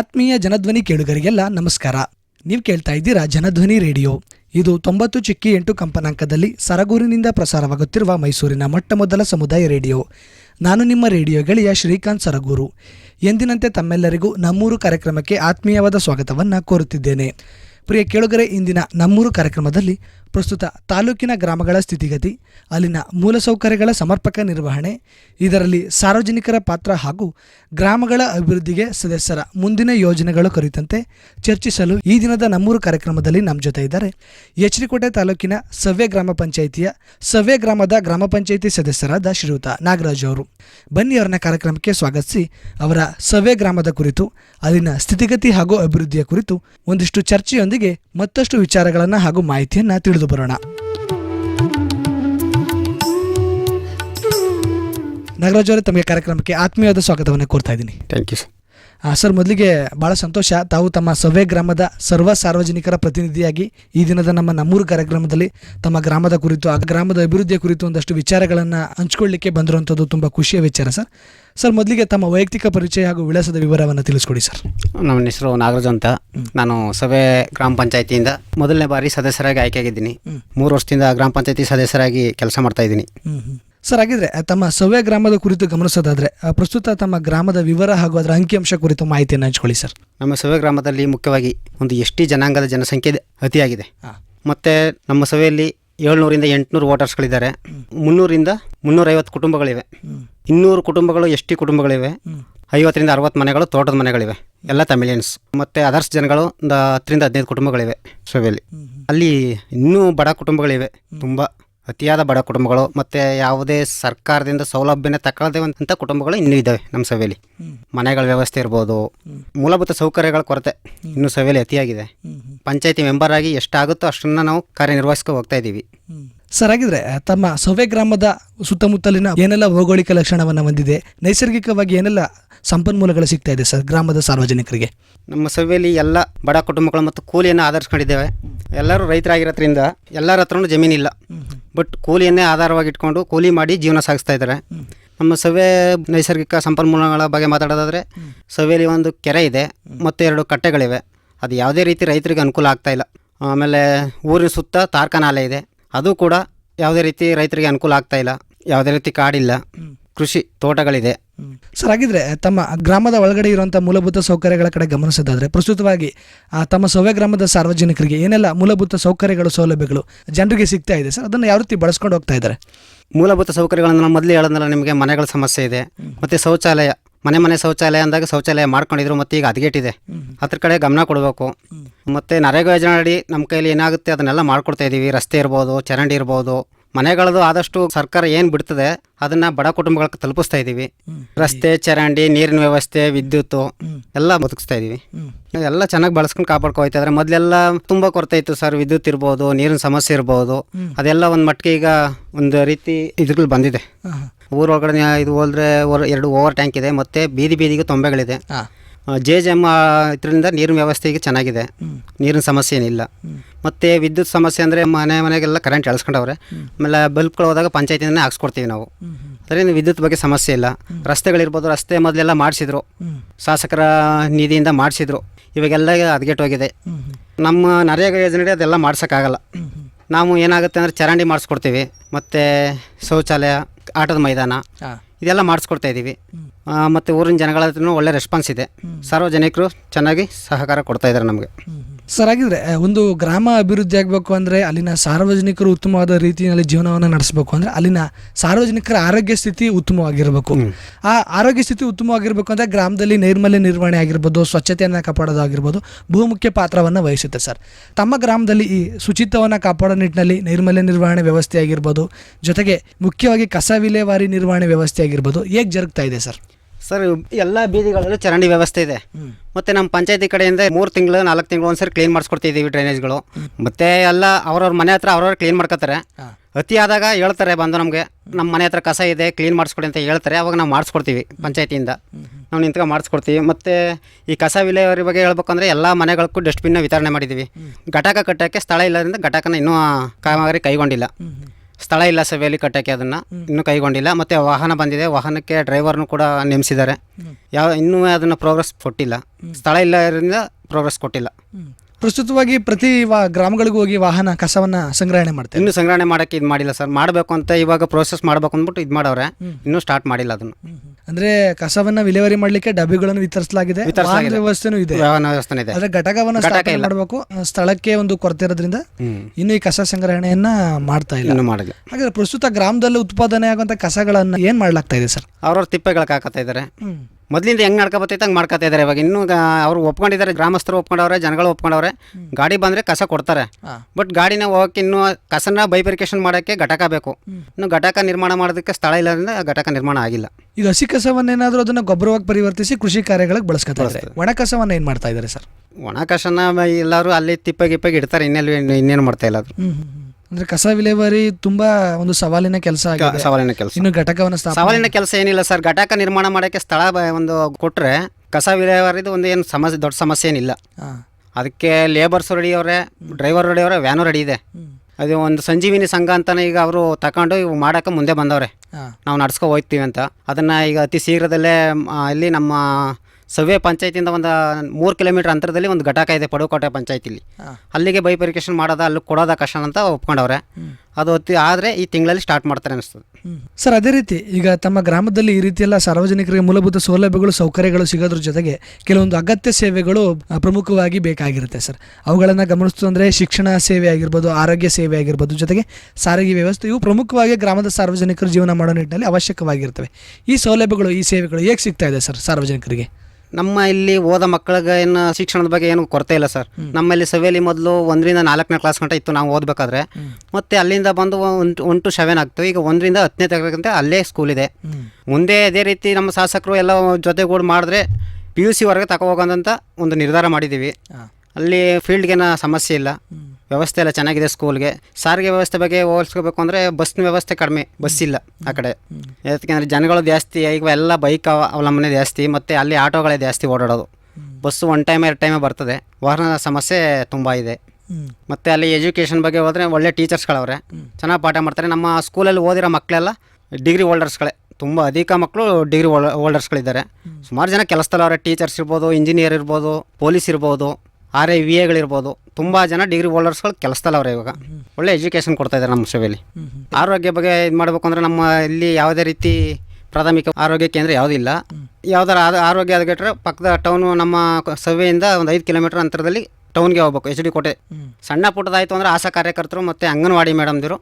ಆತ್ಮೀಯ ಜನಧ್ವನಿ ಕೇಳುಗರಿಗೆಲ್ಲ ನಮಸ್ಕಾರ. ನೀವು ಕೇಳ್ತಾ ಇದ್ದೀರಾ ಜನಧ್ವನಿ ರೇಡಿಯೋ. ಇದು ತೊಂಬತ್ತು ಚಿಕ್ಕಿ ಎಂಟು ಕಂಪನಾಂಕದಲ್ಲಿ ಸರಗೂರಿನಿಂದ ಪ್ರಸಾರವಾಗುತ್ತಿರುವ ಮೈಸೂರಿನ ಮೊಟ್ಟಮೊದಲ ಸಮುದಾಯ ರೇಡಿಯೋ. ನಾನು ನಿಮ್ಮ ರೇಡಿಯೋ ಗೆಳೆಯ ಶ್ರೀಕಾಂತ್ ಸರಗೂರು. ಎಂದಿನಂತೆ ತಮ್ಮೆಲ್ಲರಿಗೂ ನಮ್ಮೂರು ಕಾರ್ಯಕ್ರಮಕ್ಕೆ ಆತ್ಮೀಯವಾದ ಸ್ವಾಗತವನ್ನು ಕೋರುತ್ತಿದ್ದೇನೆ. ಪ್ರಿಯ ಕೇಳುಗರೆ, ಇಂದಿನ ನಮ್ಮೂರು ಕಾರ್ಯಕ್ರಮದಲ್ಲಿ ಪ್ರಸ್ತುತ ತಾಲೂಕಿನ ಗ್ರಾಮಗಳ ಸ್ಥಿತಿಗತಿ, ಅಲ್ಲಿನ ಮೂಲಸೌಕರ್ಯಗಳ ಸಮರ್ಪಕ ನಿರ್ವಹಣೆ, ಇದರಲ್ಲಿ ಸಾರ್ವಜನಿಕರ ಪಾತ್ರ ಹಾಗೂ ಗ್ರಾಮಗಳ ಅಭಿವೃದ್ಧಿಗೆ ಸದಸ್ಯರ ಮುಂದಿನ ಯೋಜನೆಗಳು ಕುರಿತಂತೆ ಚರ್ಚಿಸಲು ಈ ದಿನದ ನಮ್ಮೂರು ಕಾರ್ಯಕ್ರಮದಲ್ಲಿ ನಮ್ಮ ಜೊತೆ ಇದ್ದಾರೆ. ಎಚ್ರಿಕೋಟೆ ತಾಲೂಕಿನ ಸವ್ಯ ಗ್ರಾಮ ಪಂಚಾಯಿತಿಯ ಸವ್ಯ ಗ್ರಾಮದ ಗ್ರಾಮ ಪಂಚಾಯಿತಿ ಸದಸ್ಯರಾದ ಶ್ರೀಯುತ ನಾಗರಾಜ್ ಅವರು. ಬನ್ನಿ ಅವರನ್ನ ಕಾರ್ಯಕ್ರಮಕ್ಕೆ ಸ್ವಾಗತಿಸಿ. ಅವರ ಸವ್ಯ ಗ್ರಾಮದ ಕುರಿತು, ಅಲ್ಲಿನ ಸ್ಥಿತಿಗತಿ ಹಾಗೂ ಅಭಿವೃದ್ಧಿಯ ಕುರಿತು ಒಂದಿಷ್ಟು ಚರ್ಚೆಯೊಂದಿಗೆ ಮತ್ತಷ್ಟು ವಿಚಾರಗಳನ್ನು ಹಾಗೂ ಮಾಹಿತಿಯನ್ನು ತಿಳಿದು ಬರೋಣ. ನಾಗರಾಜ್ ಅವರೇ ತಮಗೆ ಕಾರ್ಯಕ್ರಮಕ್ಕೆ ಆತ್ಮೀಯವಾದ ಸ್ವಾಗತವನ್ನು ಕೋರ್ತಾ ಇದ್ದೀನಿ. ಥ್ಯಾಂಕ್ ಯು ಆ, ಸರ್ ಮೊದಲಿಗೆ ಭಾಳ ಸಂತೋಷ. ತಾವು ತಮ್ಮ ಸವೆ ಗ್ರಾಮದ ಸರ್ವ ಸಾರ್ವಜನಿಕರ ಪ್ರತಿನಿಧಿಯಾಗಿ ಈ ದಿನದ ನಮ್ಮ ನಮ್ಮೂರು ಕಾರ್ಯಕ್ರಮದಲ್ಲಿ ತಮ್ಮ ಗ್ರಾಮದ ಕುರಿತು ಆ ಗ್ರಾಮದ ಅಭಿವೃದ್ಧಿಯ ಕುರಿತು ಒಂದಷ್ಟು ವಿಚಾರಗಳನ್ನು ಹಂಚ್ಕೊಳ್ಳಿಕ್ಕೆ ಬಂದಿರುವಂಥದ್ದು ತುಂಬ ಖುಷಿಯ ವಿಚಾರ ಸರ್. ಸರ್ ಮೊದಲಿಗೆ ತಮ್ಮ ವೈಯಕ್ತಿಕ ಪರಿಚಯ ಹಾಗೂ ವಿಳಾಸದ ವಿವರವನ್ನು ತಿಳಿಸ್ಕೊಡಿ ಸರ್. ನನ್ನ ಹೆಸರು ನಾಗರಾಜ್ ಅಂತ. ನಾನು ಸಭೆ ಗ್ರಾಮ ಪಂಚಾಯತಿಯಿಂದ ಮೊದಲನೇ ಬಾರಿ ಸದಸ್ಯರಾಗಿ ಆಯ್ಕೆಯಾಗಿದ್ದೀನಿ. ಮೂರು ವರ್ಷದಿಂದ ಗ್ರಾಮ ಪಂಚಾಯತಿ ಸದಸ್ಯರಾಗಿ ಕೆಲಸ ಮಾಡ್ತಾ ಇದ್ದೀನಿ. ಸರ್ ಹಾಗಿದ್ರೆ ತಮ್ಮ ಸವ್ಯ ಗ್ರಾಮದ ಕುರಿತು ಗಮನಿಸೋದಾದ್ರೆ ಆ, ಪ್ರಸ್ತುತ ತಮ್ಮ ಗ್ರಾಮದ ವಿವರ ಹಾಗೂ ಅದರ ಅಂಕಿಅಂಶ ಕುರಿತು ಮಾಹಿತಿಯನ್ನು ಹಂಚ್ಕೊಳ್ಳಿ ಸರ್. ನಮ್ಮ ಸವ್ಯ ಗ್ರಾಮದಲ್ಲಿ ಮುಖ್ಯವಾಗಿ ಒಂದು ಎಸ್ ಟಿ ಜನಾಂಗದ ಜನಸಂಖ್ಯೆ ಅತಿಯಾಗಿದೆ. ಮತ್ತೆ ಮತ್ತು ನಮ್ಮ ಸಭೆಯಲ್ಲಿ ಏಳ್ನೂರಿಂದ ಎಂಟುನೂರು ವೋಟರ್ಸ್ಗಳಿದ್ದಾರೆ. ಮುನ್ನೂರಿಂದ ಮುನ್ನೂರೈವತ್ತು ಕುಟುಂಬಗಳಿವೆ. ಇನ್ನೂರು ಕುಟುಂಬಗಳು ಎಸ್ ಟಿ ಕುಟುಂಬಗಳಿವೆ ಐವತ್ತರಿಂದ ಅರವತ್ತು ಮನೆಗಳು ತೋಟದ ಮನೆಗಳಿವೆ. ಎಲ್ಲ ತಮಿಳಿಯನ್ಸ್. ಮತ್ತು ಅದರ್ಸ್ ಜನಗಳು ಒಂದು ಹತ್ತರಿಂದ ಹದಿನೈದು ಕುಟುಂಬಗಳಿವೆ ಸಭೆಯಲ್ಲಿ ಅಲ್ಲಿ ಇನ್ನೂ ಬಡ ಕುಟುಂಬಗಳಿವೆ ತುಂಬ. ಅತಿಯಾದ ಬಡ ಕುಟುಂಬಗಳು ಮತ್ತು ಯಾವುದೇ ಸರ್ಕಾರದಿಂದ ಸೌಲಭ್ಯನ ತಗೊಳ್ಳದೆ ಅಂತ ಕುಟುಂಬಗಳು ಇನ್ನೂ ಇದ್ದಾವೆ ನಮ್ಮ ಸಭೆಯಲ್ಲಿ. ಮನೆಗಳ ವ್ಯವಸ್ಥೆ ಇರ್ಬೋದು ಮೂಲಭೂತ ಸೌಕರ್ಯಗಳ ಕೊರತೆ ಇನ್ನೂ ಸಭೆಯಲ್ಲಿ ಅತಿಯಾಗಿದೆ. ಪಂಚಾಯತಿ ಮೆಂಬರ್ ಆಗಿ ಎಷ್ಟಾಗುತ್ತೋ ಅಷ್ಟನ್ನು ನಾವು ಕಾರ್ಯನಿರ್ವಹಿಸ್ಕೊ ಹೋಗ್ತಾ ಇದ್ದೀವಿ. ಸರ್ ಹಾಗಿದ್ರೆ ತಮ್ಮ ಸೊವೆ ಗ್ರಾಮದ ಸುತ್ತಮುತ್ತಲಿನ ಏನೆಲ್ಲ ಭೌಗೋಳಿಕ ಲಕ್ಷಣವನ್ನು ಹೊಂದಿದೆ ನೈಸರ್ಗಿಕವಾಗಿ ಏನೆಲ್ಲ ಸಂಪನ್ಮೂಲಗಳು ಸಿಗ್ತಾ ಇದೆ ಸರ್ ಗ್ರಾಮದ ಸಾರ್ವಜನಿಕರಿಗೆ. ನಮ್ಮ ಸಭೆಯಲ್ಲಿ ಎಲ್ಲ ಬಡ ಕುಟುಂಬಗಳು ಮತ್ತು ಕೂಲಿಯನ್ನು ಆಧರಿಸ್ಕೊಂಡಿದ್ದೇವೆ. ಎಲ್ಲರೂ ರೈತರಾಗಿರೋದ್ರಿಂದ ಎಲ್ಲರ ಹತ್ರನೂ ಜಮೀನಿಲ್ಲ. ಬಟ್ ಕೂಲಿಯನ್ನೇ ಆಧಾರವಾಗಿ ಇಟ್ಕೊಂಡು ಕೂಲಿ ಮಾಡಿ ಜೀವನ ಸಾಗಿಸ್ತಾ ಇದ್ದಾರೆ. ನಮ್ಮ ಸಭೆ ನೈಸರ್ಗಿಕ ಸಂಪನ್ಮೂಲಗಳ ಬಗ್ಗೆ ಮಾತಾಡೋದಾದರೆ ಸಭೆಯಲ್ಲಿ ಒಂದು ಕೆರೆ ಇದೆ ಮತ್ತು ಎರಡು ಕಟ್ಟೆಗಳಿವೆ. ಅದು ಯಾವುದೇ ರೀತಿ ರೈತರಿಗೆ ಅನುಕೂಲ ಆಗ್ತಾ ಇಲ್ಲ. ಆಮೇಲೆ ಊರಿನ ಸುತ್ತ ತಾರ್ಕನಾಲೆ ಇದೆ. ಅದು ಕೂಡ ಯಾವುದೇ ರೀತಿ ರೈತರಿಗೆ ಅನುಕೂಲ ಆಗ್ತಾ ಇಲ್ಲ. ಯಾವುದೇ ರೀತಿ ಕಾಡಿಲ್ಲ. ಕೃಷಿ ತೋಟಗಳಿದೆ. ಸರ್ ಹಾಗಿದ್ರೆ ತಮ್ಮ ಗ್ರಾಮದ ಒಳಗಡೆ ಇರುವಂಥ ಮೂಲಭೂತ ಸೌಕರ್ಯಗಳ ಕಡೆ ಗಮನಿಸೋದಾದ್ರೆ ಪ್ರಸ್ತುತವಾಗಿ ಆ, ತಮ್ಮ ಸೊವೆ ಗ್ರಾಮದ ಸಾರ್ವಜನಿಕರಿಗೆ ಏನೆಲ್ಲ ಮೂಲಭೂತ ಸೌಕರ್ಯಗಳು ಸೌಲಭ್ಯಗಳು ಜನರಿಗೆ ಸಿಗ್ತಾ ಇದೆ? ಸರ್ ಅದನ್ನು ಯಾವ ರೀತಿ ಬಳಸ್ಕೊಂಡು ಹೋಗ್ತಾ ಇದ್ದಾರೆ? ಮೂಲಭೂತ ಸೌಕರ್ಯಗಳನ್ನು ನಾನು ಮೊದಲೇ ಹೇಳೋದಲ್ಲ ನಿಮಗೆ ಮನೆಗಳ ಸಮಸ್ಯೆ ಇದೆ ಮತ್ತು ಶೌಚಾಲಯ. ಮನೆ ಮನೆ ಶೌಚಾಲಯ ಅಂದಾಗ ಶೌಚಾಲಯ ಮಾಡ್ಕೊಂಡಿದ್ರು ಮತ್ತು ಈಗ ಹದಗೆಟ್ಟಿದೆ ಅದ್ರ ಕಡೆ ಗಮನ ಕೊಡಬೇಕು. ಮತ್ತು ನರೇಗಾ ಯೋಜನೆ ಅಡಿ ನಮ್ಮ ಕೈಯಲ್ಲಿ ಏನಾಗುತ್ತೆ ಅದನ್ನೆಲ್ಲ ಮಾಡ್ಕೊಡ್ತಾ ಇದ್ದೀವಿ ರಸ್ತೆ ಇರ್ಬೋದು ಚರಂಡಿ ಇರ್ಬೋದು ಮನೆಗಳದು ಆದಷ್ಟು ಸರ್ಕಾರ ಏನು ಬಿಡ್ತದೆ ಅದನ್ನ ಬಡ ಕುಟುಂಬಗಳಿಗೆ ತಲುಪಿಸ್ತಾ ಇದ್ದೀವಿ ರಸ್ತೆ ಚರಂಡಿ ನೀರಿನ ವ್ಯವಸ್ಥೆ ವಿದ್ಯುತ್ತು ಎಲ್ಲ ಬದುಕಿಸ್ತಾ ಇದ್ದೀವಿ ಎಲ್ಲ ಚೆನ್ನಾಗಿ ಬಳಸ್ಕೊಂಡು ಕಾಪಾಡ್ಕೊ ಹೋಯ್ತಾ ಇದ್ರೆ ಮೊದಲೆಲ್ಲ ತುಂಬ ಕೊರತೆ ಇತ್ತು ಸರ್. ವಿದ್ಯುತ್ ಇರ್ಬೋದು ನೀರಿನ ಸಮಸ್ಯೆ ಇರ್ಬೋದು. ಅದೆಲ್ಲ ಒಂದು ಮಟ್ಟಿಗೆ ಈಗ ಒಂದು ರೀತಿ ಇದ್ರಲ್ಲಿ ಬಂದಿದೆ. ಊರೊಳಗಡೆ ಇದು ಹೋದ್ರೆ ಎರಡು ಓವರ್ ಟ್ಯಾಂಕ್ ಇದೆ ಮತ್ತೆ ಬೀದಿ ಬೀದಿಗೆ ತೊಂಬೆಗಳಿದೆ. ಜೆ ಜೆ ಎಂ ಇದರಿಂದ ನೀರಿನ ವ್ಯವಸ್ಥೆಗೆ ಚೆನ್ನಾಗಿದೆ. ನೀರಿನ ಸಮಸ್ಯೆ ಏನಿಲ್ಲ. ಮತ್ತು ವಿದ್ಯುತ್ ಸಮಸ್ಯೆ ಅಂದರೆ ಮನೆ ಮನೆಗೆಲ್ಲ ಕರೆಂಟ್ ಎಳ್ಸ್ಕೊಂಡವ್ರೆ. ಆಮೇಲೆ ಬಲ್ಬ್ಗಳು ಹೋದಾಗ ಪಂಚಾಯತಿನೇ ಹಾಕ್ಸ್ಕೊಡ್ತೀವಿ ನಾವು. ಅದರಿಂದ ವಿದ್ಯುತ್ ಬಗ್ಗೆ ಸಮಸ್ಯೆ ಇಲ್ಲ. ರಸ್ತೆಗಳಿರ್ಬೋದು ರಸ್ತೆ ಮೊದಲೆಲ್ಲ ಮಾಡಿಸಿದ್ರು. ಶಾಸಕರ ನಿಧಿಯಿಂದ ಮಾಡಿಸಿದ್ರು. ಇವಾಗೆಲ್ಲ ಹದಗೆಟ್ಟೋಗಿದೆ ನಮ್ಮ ನರೇಗಾ ಯೋಜನೆ ಅದೆಲ್ಲ ಮಾಡ್ಸೋಕ್ಕಾಗಲ್ಲ. ನಾವು ಏನಾಗುತ್ತೆ ಅಂದರೆ ಚರಂಡಿ ಮಾಡಿಸ್ಕೊಡ್ತೀವಿ. ಮತ್ತು ಶೌಚಾಲಯ ಆಟದ ಮೈದಾನ. ಇದೆಲ್ಲ ಮಾಡಿಸ್ಕೊಡ್ತಾ ಇದ್ದೀವಿ. ಮತ್ತು ಊರಿನ ಜನಗಳ ಹತ್ರನೂ ಒಳ್ಳೆ ರೆಸ್ಪಾನ್ಸ್ ಇದೆ. ಸಾರ್ವಜನಿಕರು ಚೆನ್ನಾಗಿ ಸಹಕಾರ ಕೊಡ್ತಾ ಇದ್ದಾರೆ ನಮಗೆ. ಸರ್ ಹಾಗಿದ್ರೆ ಒಂದು ಗ್ರಾಮ ಅಭಿವೃದ್ಧಿ ಆಗಬೇಕು ಅಂದರೆ ಅಲ್ಲಿನ ಸಾರ್ವಜನಿಕರು ಉತ್ತಮವಾದ ರೀತಿಯಲ್ಲಿ ಜೀವನವನ್ನು ನಡೆಸಬೇಕು ಅಂದರೆ ಅಲ್ಲಿನ ಸಾರ್ವಜನಿಕರ ಆರೋಗ್ಯ ಸ್ಥಿತಿ ಉತ್ತಮವಾಗಿರಬೇಕು. ಆ ಆರೋಗ್ಯ ಸ್ಥಿತಿ ಉತ್ತಮವಾಗಿರಬೇಕು ಅಂದರೆ ಗ್ರಾಮದಲ್ಲಿ ನೈರ್ಮಲ್ಯ ನಿರ್ವಹಣೆ ಆಗಿರ್ಬೋದು ಸ್ವಚ್ಛತೆಯನ್ನು ಕಾಪಾಡೋದಾಗಿರ್ಬೋದು ಬಹುಮುಖ್ಯ ಪಾತ್ರವನ್ನು ವಹಿಸುತ್ತೆ ಸರ್. ತಮ್ಮ ಗ್ರಾಮದಲ್ಲಿ ಈ ಶುಚಿತ್ವವನ್ನು ಕಾಪಾಡೋ ನಿಟ್ಟಿನಲ್ಲಿ ನೈರ್ಮಲ್ಯ ನಿರ್ವಹಣೆ ವ್ಯವಸ್ಥೆ ಆಗಿರ್ಬೋದು ಜೊತೆಗೆ ಮುಖ್ಯವಾಗಿ ಕಸ ವಿಲೇವಾರಿ ನಿರ್ವಹಣೆ ವ್ಯವಸ್ಥೆ ಆಗಿರ್ಬೋದು ಹೇಗೆ ಜರುಗ್ತಾ ಇದೆ ಸರ್? ಸರ್ ಎಲ್ಲ ಬೀದಿಗಳಲ್ಲೂ ಚರಂಡಿ ವ್ಯವಸ್ಥೆ ಇದೆ. ಮತ್ತೆ ನಮ್ಮ ಪಂಚಾಯತಿ ಕಡೆಯಿಂದ ಮೂರು ತಿಂಗಳು ನಾಲ್ಕು ತಿಂಗಳು ಒಂದ್ಸರಿ ಕ್ಲೀನ್ ಮಾಡಿಸ್ಕೊಡ್ತಿದ್ದೀವಿ ಡ್ರೈನೇಜ್ಗಳು ಮತ್ತೆ ಎಲ್ಲ ಅವ್ರವ್ರ ಮನೆ ಹತ್ರ ಅವ್ರವ್ರು ಕ್ಲೀನ್ ಮಾಡ್ಕೋತಾರೆ ಅತಿ ಆದಾಗ ಹೇಳ್ತಾರೆ ಬಂದು ನಮಗೆ ನಮ್ಮ ಮನೆ ಹತ್ರ ಕಸ ಇದೆ ಕ್ಲೀನ್ ಮಾಡಿಸ್ಕೊಡಿ ಅಂತ ಹೇಳ್ತಾರೆ. ಅವಾಗ ನಾವು ಮಾಡಿಸ್ಕೊಡ್ತೀವಿ ಪಂಚಾಯತಿಯಿಂದ. ನಾವು ನಿಂತ್ಕೊಂಡು ಮಾಡಿಸ್ಕೊಡ್ತೀವಿ. ಮತ್ತು ಈ ಕಸ ವಿಲೇವಾರಿ ಬಗ್ಗೆ ಹೇಳ್ಬೇಕಂದ್ರೆ ಎಲ್ಲ ಮನೆಗಳಿಗೂ ಡಸ್ಟ್ಬಿನ್ನ ವಿತರಣೆ ಮಾಡಿದ್ದೀವಿ ಘಟಕ ಕಟ್ಟೋಕ್ಕೆ ಸ್ಥಳ ಇಲ್ಲದ್ರಿಂದ ಘಟಕನ ಇನ್ನೂ ಕಾಮಗಾರಿ ಕೈಗೊಂಡಿಲ್ಲ. ಸ್ಥಳ ಇಲ್ಲ ಸಭೆಯಲ್ಲಿ ಕಟ್ಟಕ್ಕೆ ಅದನ್ನು ಇನ್ನೂ ಕೈಗೊಂಡಿಲ್ಲ. ಮತ್ತು ವಾಹನ ಬಂದಿದೆ. ವಾಹನಕ್ಕೆ ಡ್ರೈವರ್ನು ಕೂಡ ನೇಮಿಸಿದ್ದಾರೆ. ಯಾವ ಇನ್ನೂ ಅದನ್ನು ಪ್ರೋಗ್ರೆಸ್ ಕೊಟ್ಟಿಲ್ಲ. ಸ್ಥಳ ಇಲ್ಲದರಿಂದ ಪ್ರೋಗ್ರೆಸ್ ಕೊಟ್ಟಿಲ್ಲ. ಪ್ರಸ್ತುತವಾಗಿ ಪ್ರತಿ ವಾ ಗ್ರಾಮಗಳಿಗೂ ಹೋಗಿ ವಾಹನ ಕಸವನ್ನ ಸಂಗ್ರಹಣೆ ಮಾಡ್ತೇವೆ. ಇನ್ನು ಸಂಗ್ರಹಣೆ ಮಾಡಕ್ಕೆ ಇದು ಮಾಡಿಲ್ಲ ಸರ್. ಮಾಡಬೇಕು ಅಂತ ಇವಾಗ ಪ್ರೋಸೆಸ್ ಮಾಡಬೇಕು ಅಂದ್ಬಿಟ್ಟು ಇದು ಮಾಡವ್ರೆ. ಇನ್ನು ಸ್ಟಾರ್ಟ್ ಮಾಡಿಲ್ಲ ಅದನ್ನು. ಅಂದ್ರೆ ಕಸವನ್ನ ವಿಲೇವರಿ ಮಾಡ್ಲಿಕ್ಕೆ ಡಬ್ಬಿಗಳನ್ನು ವಿತರಿಸಲಾಗಿದೆ ವಿತರಿಸಲಾಗಿದೆ. ವಾಹನ ವ್ಯವಸ್ಥೆನೂ ಇದೆ. ವಾಹನ ವ್ಯವಸ್ಥೆ ಇದೆ. ಆದ್ರೆ ಘಟಕವನ್ನ ಸ್ಥಾಪನೆ. ಮಾಡಬೇಕು. ಸ್ಥಳಕ್ಕೆ ಒಂದು ಕೊರತೆ ಇರೋದ್ರಿಂದ ಇನ್ನು ಈ ಕಸ ಸಂಗ್ರಹಣೆಯನ್ನ ಮಾಡ್ತಾ ಇಲ್ಲ. ಇನ್ನೂ ಮಾಡಿಲ್ಲ. ಹಾಗಾದ್ರೆ ಪ್ರಸ್ತುತ ಗ್ರಾಮದಲ್ಲಿ ಉತ್ಪಾದನೆ ಆಗುವಂತ ಕಸಗಳನ್ನ ಏನ್ ಮಾಡ್ಲಾಗ್ತಾ ಇದೆ ಸರ್? ಅವ್ರವ್ರ ತಿಪ್ಪೆಗಳಕ್ಕೆ ಹಾಕತ್ತಾ ಇದ್ದಾರೆ ಮೊದಲಿಂದ ಹೆಂಗೆ ನಡ್ಕೊಬತ್ತೈತೆ ಹಂಗೆ ಮಾಡ್ಕೊತಾ ಇದ್ದಾರೆ ಇವಾಗ. ಇನ್ನೂ ಅವ್ರು ಒಪ್ಕೊಂಡಿದ್ದಾರೆ ಗ್ರಾಮಸ್ಥರು ಒಪ್ಕೊಂಡವ್ರೆ ಜನಗಳು ಒಪ್ಕೊಂಡವ್ರೆ ಗಾಡಿ ಬಂದರೆ ಕಸ ಕೊಡ್ತಾರೆ. ಬಟ್ ಗಾಡಿನ ಹೋಗಕ್ಕೆ ಇನ್ನೂ ಕಸನ ಬೈಫರಿಕೇಶನ್ ಮಾಡೋಕ್ಕೆ ಘಟಕ ಬೇಕು. ಇನ್ನು ಘಟಕ ನಿರ್ಮಾಣ ಮಾಡೋದಕ್ಕೆ ಸ್ಥಳ ಇಲ್ಲದ್ರಿಂದ ಘಟಕ ನಿರ್ಮಾಣ ಆಗಿಲ್ಲ. ಇದು ಹಸಿ ಕಸವನ್ನೇನಾದ್ರೂ ಅದನ್ನು ಗೊಬ್ಬರವಾಗಿ ಪರಿವರ್ತಿಸಿ ಕೃಷಿ ಕಾರ್ಯಗಳಿಗೆ ಬಳಸ್ಕೊತಾರೆ ಒಣ ಕಸವನ್ನು ಏನು ಮಾಡ್ತಾ ಇದ್ದಾರೆ ಸರ್? ಒಣ ಕಸನ ಎಲ್ಲರೂ ಅಲ್ಲಿ ತಿಪ್ಪೆ ಗಿಪ್ಪಗೆ ಇಡ್ತಾರೆ ಇನ್ನೆಲ್ಲಿ ಇನ್ನೇನು ಮಾಡ್ತಾ ಇಲ್ಲ ಅದು. ಅಂದ್ರೆ ಕಸ ವಿಲೇವಾರಿ ತುಂಬಾ ಒಂದು ಸವಾಲಿನ ಕೆಲಸ ಆಗಿದೆ. ಸವಾಲಿನ ಕೆಲಸ. ಇನ್ನು ಘಟಕವನ್ನು ಸ್ಥಾಪನೆ ಸವಾಲಿನ ಕೆಲಸ ಏನಿಲ್ಲ ಸರ್. ಘಟಕ ನಿರ್ಮಾಣ ಮಾಡಕ್ಕೆ ಸ್ಥಳ ಬ- ಒಂದು ಕೊಟ್ಟರೆ ಕಸ ವಿಲೇವಾರಿದು ಒಂದು ಏನು ಸಮಸ್ಯೆ ದೊಡ್ಡ ಸಮಸ್ಯೆ ಏನಿಲ್ಲ. ಹಾ. ಅದಕ್ಕೆ ಲೇಬರ್ಸ್ ರೆಡಿ ಅವರೇ ಡ್ರೈವರ್ ರೆಡಿ ಅವರೇ ವ್ಯಾನು ರೆಡಿ ಇದೆ. ಅದು ಒಂದು ಸಂಜೀವಿನಿ ಸಂಘ ಅಂತಾನೆ ಈಗ ಅವರು ತಕೊಂಡು ಇವು ಮಾಡೋಕ್ಕೆ ಮುಂದೆ ಬಂದವ್ರೆ. ಹಾ. ನಾವು ನಡ್ಸ್ಕೊ ಹೋಗ್ತೀವಿ ಅಂತ. ಅದನ್ನು ಈಗ ಅತಿ ಶೀಘ್ರದಲ್ಲೇ ಅಲ್ಲಿ ಇಲ್ಲಿ ನಮ್ಮ ಸವ್ಯ ಪಂಚಾಯತಿಯಿಂದ ಒಂದು ಮೂರು ಕಿಲೋಮೀಟರ್ ಅಂತರದಲ್ಲಿ ಒಂದು ಘಟಕ ಇದೆ ಪಡುಕೋಟೆ ಪಂಚಾಯತಿಲಿ. ಅಲ್ಲಿಗೆ ಬೈ ಪರಿಕೇಶನ್ ಮಾಡೋದ ಅಲ್ಲಿ ಕೊಡೋದ ಕಷ್ಟ ಅಂತ ಒಪ್ಕೊಂಡವ್ರೆ. ಅದು ಹೊತ್ತಿ ಆದರೆ ಈ ತಿಂಗಳಲ್ಲಿ ಸ್ಟಾರ್ಟ್ ಮಾಡ್ತಾರೆ ಅನಿಸ್ತದೆ. ಸರ್ ಅದೇ ರೀತಿ ಈಗ ತಮ್ಮ ಗ್ರಾಮದಲ್ಲಿ ಈ ರೀತಿಯೆಲ್ಲ ಸಾರ್ವಜನಿಕರಿಗೆ ಮೂಲಭೂತ ಸೌಲಭ್ಯಗಳು ಸೌಕರ್ಯಗಳು ಸಿಗೋದ್ರ ಜೊತೆಗೆ ಕೆಲವೊಂದು ಅಗತ್ಯ ಸೇವೆಗಳು ಪ್ರಮುಖವಾಗಿ ಬೇಕಾಗಿರುತ್ತೆ ಸರ್. ಅವುಗಳನ್ನು ಗಮನಿಸ್ತು ಅಂದರೆ ಶಿಕ್ಷಣ ಸೇವೆ ಆಗಿರ್ಬೋದು ಆರೋಗ್ಯ ಸೇವೆ ಆಗಿರ್ಬೋದು ಜೊತೆಗೆ ಸಾರಿಗೆ ವ್ಯವಸ್ಥೆ ಇವು ಪ್ರಮುಖವಾಗಿ ಗ್ರಾಮದ ಸಾರ್ವಜನಿಕರು ಜೀವನ ಮಾಡೋ ನಿಟ್ಟಿನಲ್ಲಿ ಅವಶ್ಯಕವಾಗಿರ್ತವೆ. ಈ ಸೌಲಭ್ಯಗಳು ಈ ಸೇವೆಗಳು ಹೇಗೆ ಸಿಗ್ತಾ ಇದೆ ಸರ್ ಸಾರ್ವಜನಿಕರಿಗೆ? ನಮ್ಮ ಇಲ್ಲಿ ಓದ ಮಕ್ಕಳಿಗೆ ಏನು ಶಿಕ್ಷಣದ ಬಗ್ಗೆ ಏನು ಕೊರತೆ ಇಲ್ಲ ಸರ್. ನಮ್ಮಲ್ಲಿ ಸಭೆಯಲ್ಲಿ ಮೊದಲು ಒಂದರಿಂದ ನಾಲ್ಕನೇ ಕ್ಲಾಸ್ ಗಂಟ ಇತ್ತು ನಾವು ಓದಬೇಕಾದ್ರೆ. ಮತ್ತೆ ಅಲ್ಲಿಂದ ಬಂದು ಒನ್ ಒನ್ ಟು ಸೆವೆನ್ ಆಗ್ತು. ಈಗ ಒಂದರಿಂದ ಹತ್ತನೇ ತರಗತಿ ಅಲ್ಲೇ ಸ್ಕೂಲ್ ಇದೆ. ಮುಂದೆ ಅದೇ ರೀತಿ ನಮ್ಮ ಶಾಸಕರು ಎಲ್ಲ ಜೊತೆಗೂಡು ಮಾಡಿದ್ರೆ ಪಿ ಯು ಸಿವರೆಗೆ ತಗೋಗೋದಂತ ಒಂದು ನಿರ್ಧಾರ ಮಾಡಿದ್ದೀವಿ. ಅಲ್ಲಿ ಫೀಲ್ಡ್ಗೇನ ಸಮಸ್ಯೆ ಇಲ್ಲ. ವ್ಯವಸ್ಥೆ ಎಲ್ಲ ಚೆನ್ನಾಗಿದೆ ಸ್ಕೂಲ್ಗೆ. ಸಾರಿಗೆ ವ್ಯವಸ್ಥೆ ಬಗ್ಗೆ ಹೋಲಿಸ್ಕೋಬೇಕು ಅಂದರೆ ಬಸ್ನ ವ್ಯವಸ್ಥೆ ಕಡಿಮೆ ಬಸ್ ಇಲ್ಲ ಆ ಕಡೆ. ಯಾಕೆಂದರೆ ಜನಗಳು ಜಾಸ್ತಿ ಈಗ ಎಲ್ಲ ಬೈಕ್ ಅವಲಂಬನೆ ಜಾಸ್ತಿ ಮತ್ತು ಅಲ್ಲಿ ಆಟೋಗಳೇ ಜಾಸ್ತಿ ಓಡಾಡೋದು. ಬಸ್ಸು ಒನ್ ಟೈಮ್ ಎರಡು ಟೈಮೇ ಬರ್ತದೆ. ವಾಹನದ ಸಮಸ್ಯೆ ತುಂಬ ಇದೆ. ಮತ್ತು ಅಲ್ಲಿ ಎಜುಕೇಷನ್ ಬಗ್ಗೆ ಹೋದರೆ ಒಳ್ಳೆ ಟೀಚರ್ಸ್ಗಳವ್ರೆ ಚೆನ್ನಾಗಿ ಪಾಠ ಮಾಡ್ತಾರೆ. ನಮ್ಮ ಸ್ಕೂಲಲ್ಲಿ ಓದಿರೋ ಮಕ್ಕಳೆಲ್ಲ ಡಿಗ್ರಿ ಹೋಲ್ಡರ್ಸ್ಗಳೇ ತುಂಬ ಅಧಿಕ ಮಕ್ಕಳು ಡಿಗ್ರಿ ಹೋಲ್ಡರ್ಸ್ಗಳಿದ್ದಾರೆ ಸುಮಾರು ಜನ ಕೆಲಸದಲ್ಲವ್ರೆ ಟೀಚರ್ಸ್ ಇರ್ಬೋದು ಇಂಜಿನಿಯರ್ ಇರ್ಬೋದು ಪೊಲೀಸ್ ಇರ್ಬೋದು ಆರ್ ಐ ವಿ ಎಗಳಿರ್ಬೋದು ತುಂಬ ಜನ ಡಿಗ್ರಿ ಹೋಲ್ಡರ್ಸ್ಗಳು ಕೆಲಸದಲ್ಲವ್ರೆ ಇವಾಗ. ಒಳ್ಳೆ ಎಜುಕೇಷನ್ ಕೊಡ್ತಾ ಇದ್ದಾರೆ ನಮ್ಮ ಸಭೆಯಲ್ಲಿ ಆರೋಗ್ಯ ಬಗ್ಗೆ ಇದು ಮಾಡಬೇಕು ಅಂದರೆ ನಮ್ಮ ಇಲ್ಲಿ ಯಾವುದೇ ರೀತಿ ಪ್ರಾಥಮಿಕ ಆರೋಗ್ಯ ಕೇಂದ್ರ ಯಾವುದೂ ಇಲ್ಲ. ಯಾವ್ದಾರ ಆದ- ಆರೋಗ್ಯ ಅದಗೆಟ್ರೆ ಪಕ್ಕದ ಟೌನು ನಮ್ಮ ಸಭೆಯಿಂದ ಒಂದು ಐದು ಕಿಲೋಮೀಟರ್ ಅಂತರದಲ್ಲಿ ಟೌನ್ಗೆ ಹೋಗ್ಬೇಕು. ಎಚ್ ಡಿ ಕೋಟೆ. ಸಣ್ಣ ಪುಟ್ಟದಾಯಿತು ಅಂದರೆ ಆಶಾ ಕಾರ್ಯಕರ್ತರು ಮತ್ತು ಅಂಗನವಾಡಿ ಮೇಡಮ್ದಿರು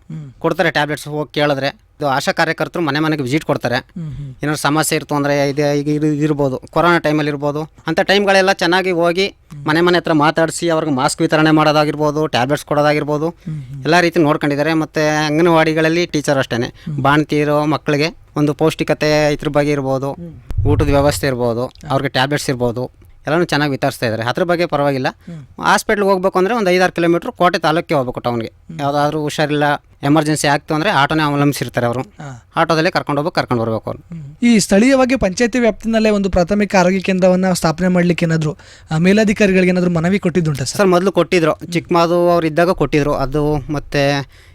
ಕೊಡ್ತಾರೆ ಟ್ಯಾಬ್ಲೆಟ್ಸ್ ಹೋಗಿ ಕೇಳಿದ್ರೆ. ಇದು ಆಶಾ ಕಾರ್ಯಕರ್ತರು ಮನೆ ಮನೆಗೆ ವಿಸಿಟ್ ಕೊಡ್ತಾರೆ. ಏನಾದ್ರು ಸಮಸ್ಯೆ ಇರ್ತು ಅಂದರೆ ಇದು ಈಗ ಇದು ಇರ್ಬೋದು. ಕೊರೋನಾ ಟೈಮಲ್ಲಿ ಇರ್ಬೋದು. ಅಂಥ ಟೈಮ್ಗಳೆಲ್ಲ ಚೆನ್ನಾಗಿ ಹೋಗಿ ಮನೆ ಮನೆ ಹತ್ರ ಮಾತಾಡಿಸಿ ಅವ್ರಿಗೆ ಮಾಸ್ಕ್ ವಿತರಣೆ ಮಾಡೋದಾಗಿರ್ಬೋದು ಟ್ಯಾಬ್ಲೆಟ್ಸ್ ಕೊಡೋದಾಗಿರ್ಬೋದು. ಎಲ್ಲ ರೀತಿ ನೋಡ್ಕೊಂಡಿದ್ದಾರೆ. ಮತ್ತು ಅಂಗನವಾಡಿಗಳಲ್ಲಿ ಟೀಚರ್ ಅಷ್ಟೇ ಬಾಣ್ತಿರೋ ಮಕ್ಕಳಿಗೆ ಒಂದು ಪೌಷ್ಟಿಕತೆ ಇದ್ರ ಬಗ್ಗೆ ಇರ್ಬೋದು. ಊಟದ ವ್ಯವಸ್ಥೆ ಇರ್ಬೋದು. ಅವ್ರಿಗೆ ಟ್ಯಾಬ್ಲೆಟ್ಸ್ ಇರ್ಬೋದು. ಎಲ್ಲನೂ ಚೆನ್ನಾಗಿ ವಿತರಿಸ್ತಾ ಇದ್ದಾರೆ. ಅದ್ರ ಬಗ್ಗೆ ಪರವಾಗಿಲ್ಲ. ಹಾಸ್ಪಿಟ್ಲ್ಗೆ ಹೋಗ್ಬೇಕು ಅಂದರೆ ಒಂದು ಐದಾರು ಕಿಲೋಮೀಟ್ರ್ ಕೋಟೆ ತಾಲೂಕಿಗೆ ಹೋಗ್ಬೇಕು ಟೌನ್ಗೆ. ಯಾವುದಾದ್ರೂ ಹುಷಾರಿಲ್ಲ ಎಮರ್ಜೆನ್ಸಿ ಆಗ್ತು ಅಂದರೆ ಆಟೋನೇ ಅವಲಂಬಿಸಿರ್ತಾರೆ ಅವರು. ಆಟೋದಲ್ಲೇ ಕರ್ಕೊಂಡು ಹೋಗ್ಬೇಕು ಕರ್ಕೊಂಡು ಬರಬೇಕು ಅವ್ರು. ಈ ಸ್ಥಳೀಯವಾಗಿ ಪಂಚಾಯತಿ ವ್ಯಾಪ್ತಿನಲ್ಲೇ ಒಂದು ಪ್ರಾಥಮಿಕ ಆರೋಗ್ಯ ಕೇಂದ್ರವನ್ನು ಸ್ಥಾಪನೆ ಮಾಡ್ಲಿಕ್ಕೆ ಏನಾದರೂ ಮೇಲಾಧಿಕಾರಿಗಳಿಗೆ ಏನಾದರೂ ಮನವಿ ಕೊಟ್ಟಿದ್ದುಂಟ ಸರ್? ಸರ್ ಮೊದಲು ಕೊಟ್ಟಿದ್ರು. ಚಿಕ್ಕಮಾದು ಅವ್ರು ಇದ್ದಾಗ ಕೊಟ್ಟಿದ್ರು. ಅದು ಮತ್ತು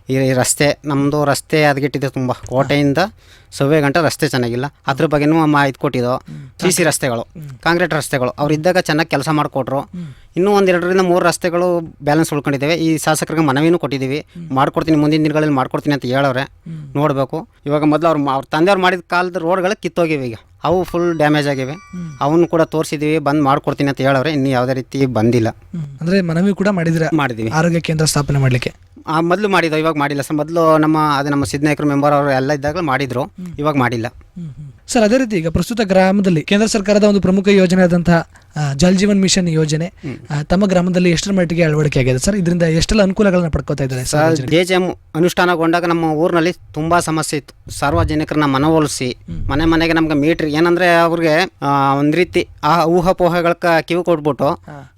ಈ ರಸ್ತೆ ನಮ್ಮದು ರಸ್ತೆ ಹದಗೆಟ್ಟಿದೆ ತುಂಬ. ಕೋಟೆಯಿಂದ ಸವೆ ಗಂಟೆ ರಸ್ತೆ ಚೆನ್ನಾಗಿಲ್ಲ. ಅದ್ರ ಬಗ್ಗೆನೂ ಅಮ್ಮ ಇದು ಕೊಟ್ಟಿದ್ದು ಸಿ ಸಿ ರಸ್ತೆಗಳು ಕಾಂಕ್ರೀಟ್ ರಸ್ತೆಗಳು ಅವ್ರು ಇದ್ದಾಗ ಚೆನ್ನಾಗಿ ಕೆಲಸ ಮಾಡಿಕೊಟ್ರು. ಇನ್ನೂ ಒಂದು ಎರಡರಿಂದ ಮೂರು ರಸ್ತೆಗಳು ಬ್ಯಾಲೆನ್ಸ್ ಉಳ್ಕೊಂಡಿದ್ದೇವೆ. ಈ ಶಾಸಕರಿಗೆ ಮನವಿನೂ ಕೊಟ್ಟಿದ್ದೀವಿ. ಮಾಡ್ಕೊಡ್ತೀನಿ ಮುಂದಿನ ದಿನಗಳಲ್ಲಿ ಮಾಡ್ಕೊಡ್ತೀನಿ ಅಂತ ಹೇಳವ್ರೆ. ನೋಡಬೇಕು. ಇವಾಗ ಮೊದಲು ಅವ್ರು ಅವ್ರ ತಂದೆಯವ್ರು ಮಾಡಿದ ಕಾಲದ ರೋಡ್ಗಳು ಕಿತ್ತೋಗಿವೆ ಈಗ. ಅವು ಫುಲ್ ಡ್ಯಾಮೇಜ್ ಆಗಿವೆ. ಅವನು ಕೂಡ ತೋರಿಸಿದ್ದೀವಿ ಬಂದು ಮಾಡ್ಕೊಡ್ತೀನಿ ಅಂತ ಹೇಳವ್ರೆ. ಇನ್ನು ಯಾವುದೇ ರೀತಿ ಬಂದಿಲ್ಲ. ಅಂದ್ರೆ ಮನವಿ ಕೂಡ ಮಾಡಿದ್ರೆ ಮಾಡಿದ್ದೀವಿ. ಆರೋಗ್ಯ ಕೇಂದ್ರ ಸ್ಥಾಪನೆ ಮಾಡ್ಲಿಕ್ಕೆ? ಆ ಮೊದಲು ಮಾಡಿದ್ದು ಇವಾಗ ಮಾಡಿಲ್ಲ. ಸರ್ ಮೊದಲು ನಮ್ಮ ಅದೇ ನಮ್ಮ ಸಿದ್ನಾಯಕರು ಮೆಂಬರ್ ಅವರು ಎಲ್ಲ ಇದ್ದಾಗ ಮಾಡಿದ್ರು. ಇವಾಗ ಮಾಡಿಲ್ಲ. ಸರ್ ಅದೇ ರೀತಿ ಈಗ ಪ್ರಸ್ತುತ ಗ್ರಾಮದಲ್ಲಿ ಕೇಂದ್ರ ಸರ್ಕಾರದ ಒಂದು ಪ್ರಮುಖ ಯೋಜನೆ ಆದಂತಹ ಜಲ್ ಜೀವನ್ ಮಿಷನ್ ಯೋಜನೆ ಆ, ತಮ್ಮ ಗ್ರಾಮದಲ್ಲಿ ಎಷ್ಟರ ಮಟ್ಟಿಗೆ ಅಳವಡಿಕೆ ಆಗಿದೆ? ಸರ್ ಇದರಿಂದ ಎಷ್ಟೆಲ್ಲ ಅನುಕೂಲಗಳನ್ನ ಪಡ್ಕೋತಾ ಇದ್ದಾರೆ ಸರ್ ಜೆ ಜೆ ಎಂ ಅನುಷ್ಠಾನಗೊಂಡಾಗ ನಮ್ಮ ಊರಿನಲ್ಲಿ ತುಂಬ ಸಮಸ್ಯೆ ಇತ್ತು. ಸಾರ್ವಜನಿಕರನ್ನ ಮನವೊಲಿಸಿ ಮನೆ ಮನೆಗೆ ನಮ್ಗೆ ಮೀಟ್ರ್ ಏನಂದ್ರೆ ಅವ್ರಿಗೆ ಒಂದು ಒಂದ್ ರೀತಿ ಆ ಊಹಾಪೋಹಗಳಕ್ಕೆ ಕಿವಿ ಕೊಟ್ಬಿಟ್ಟು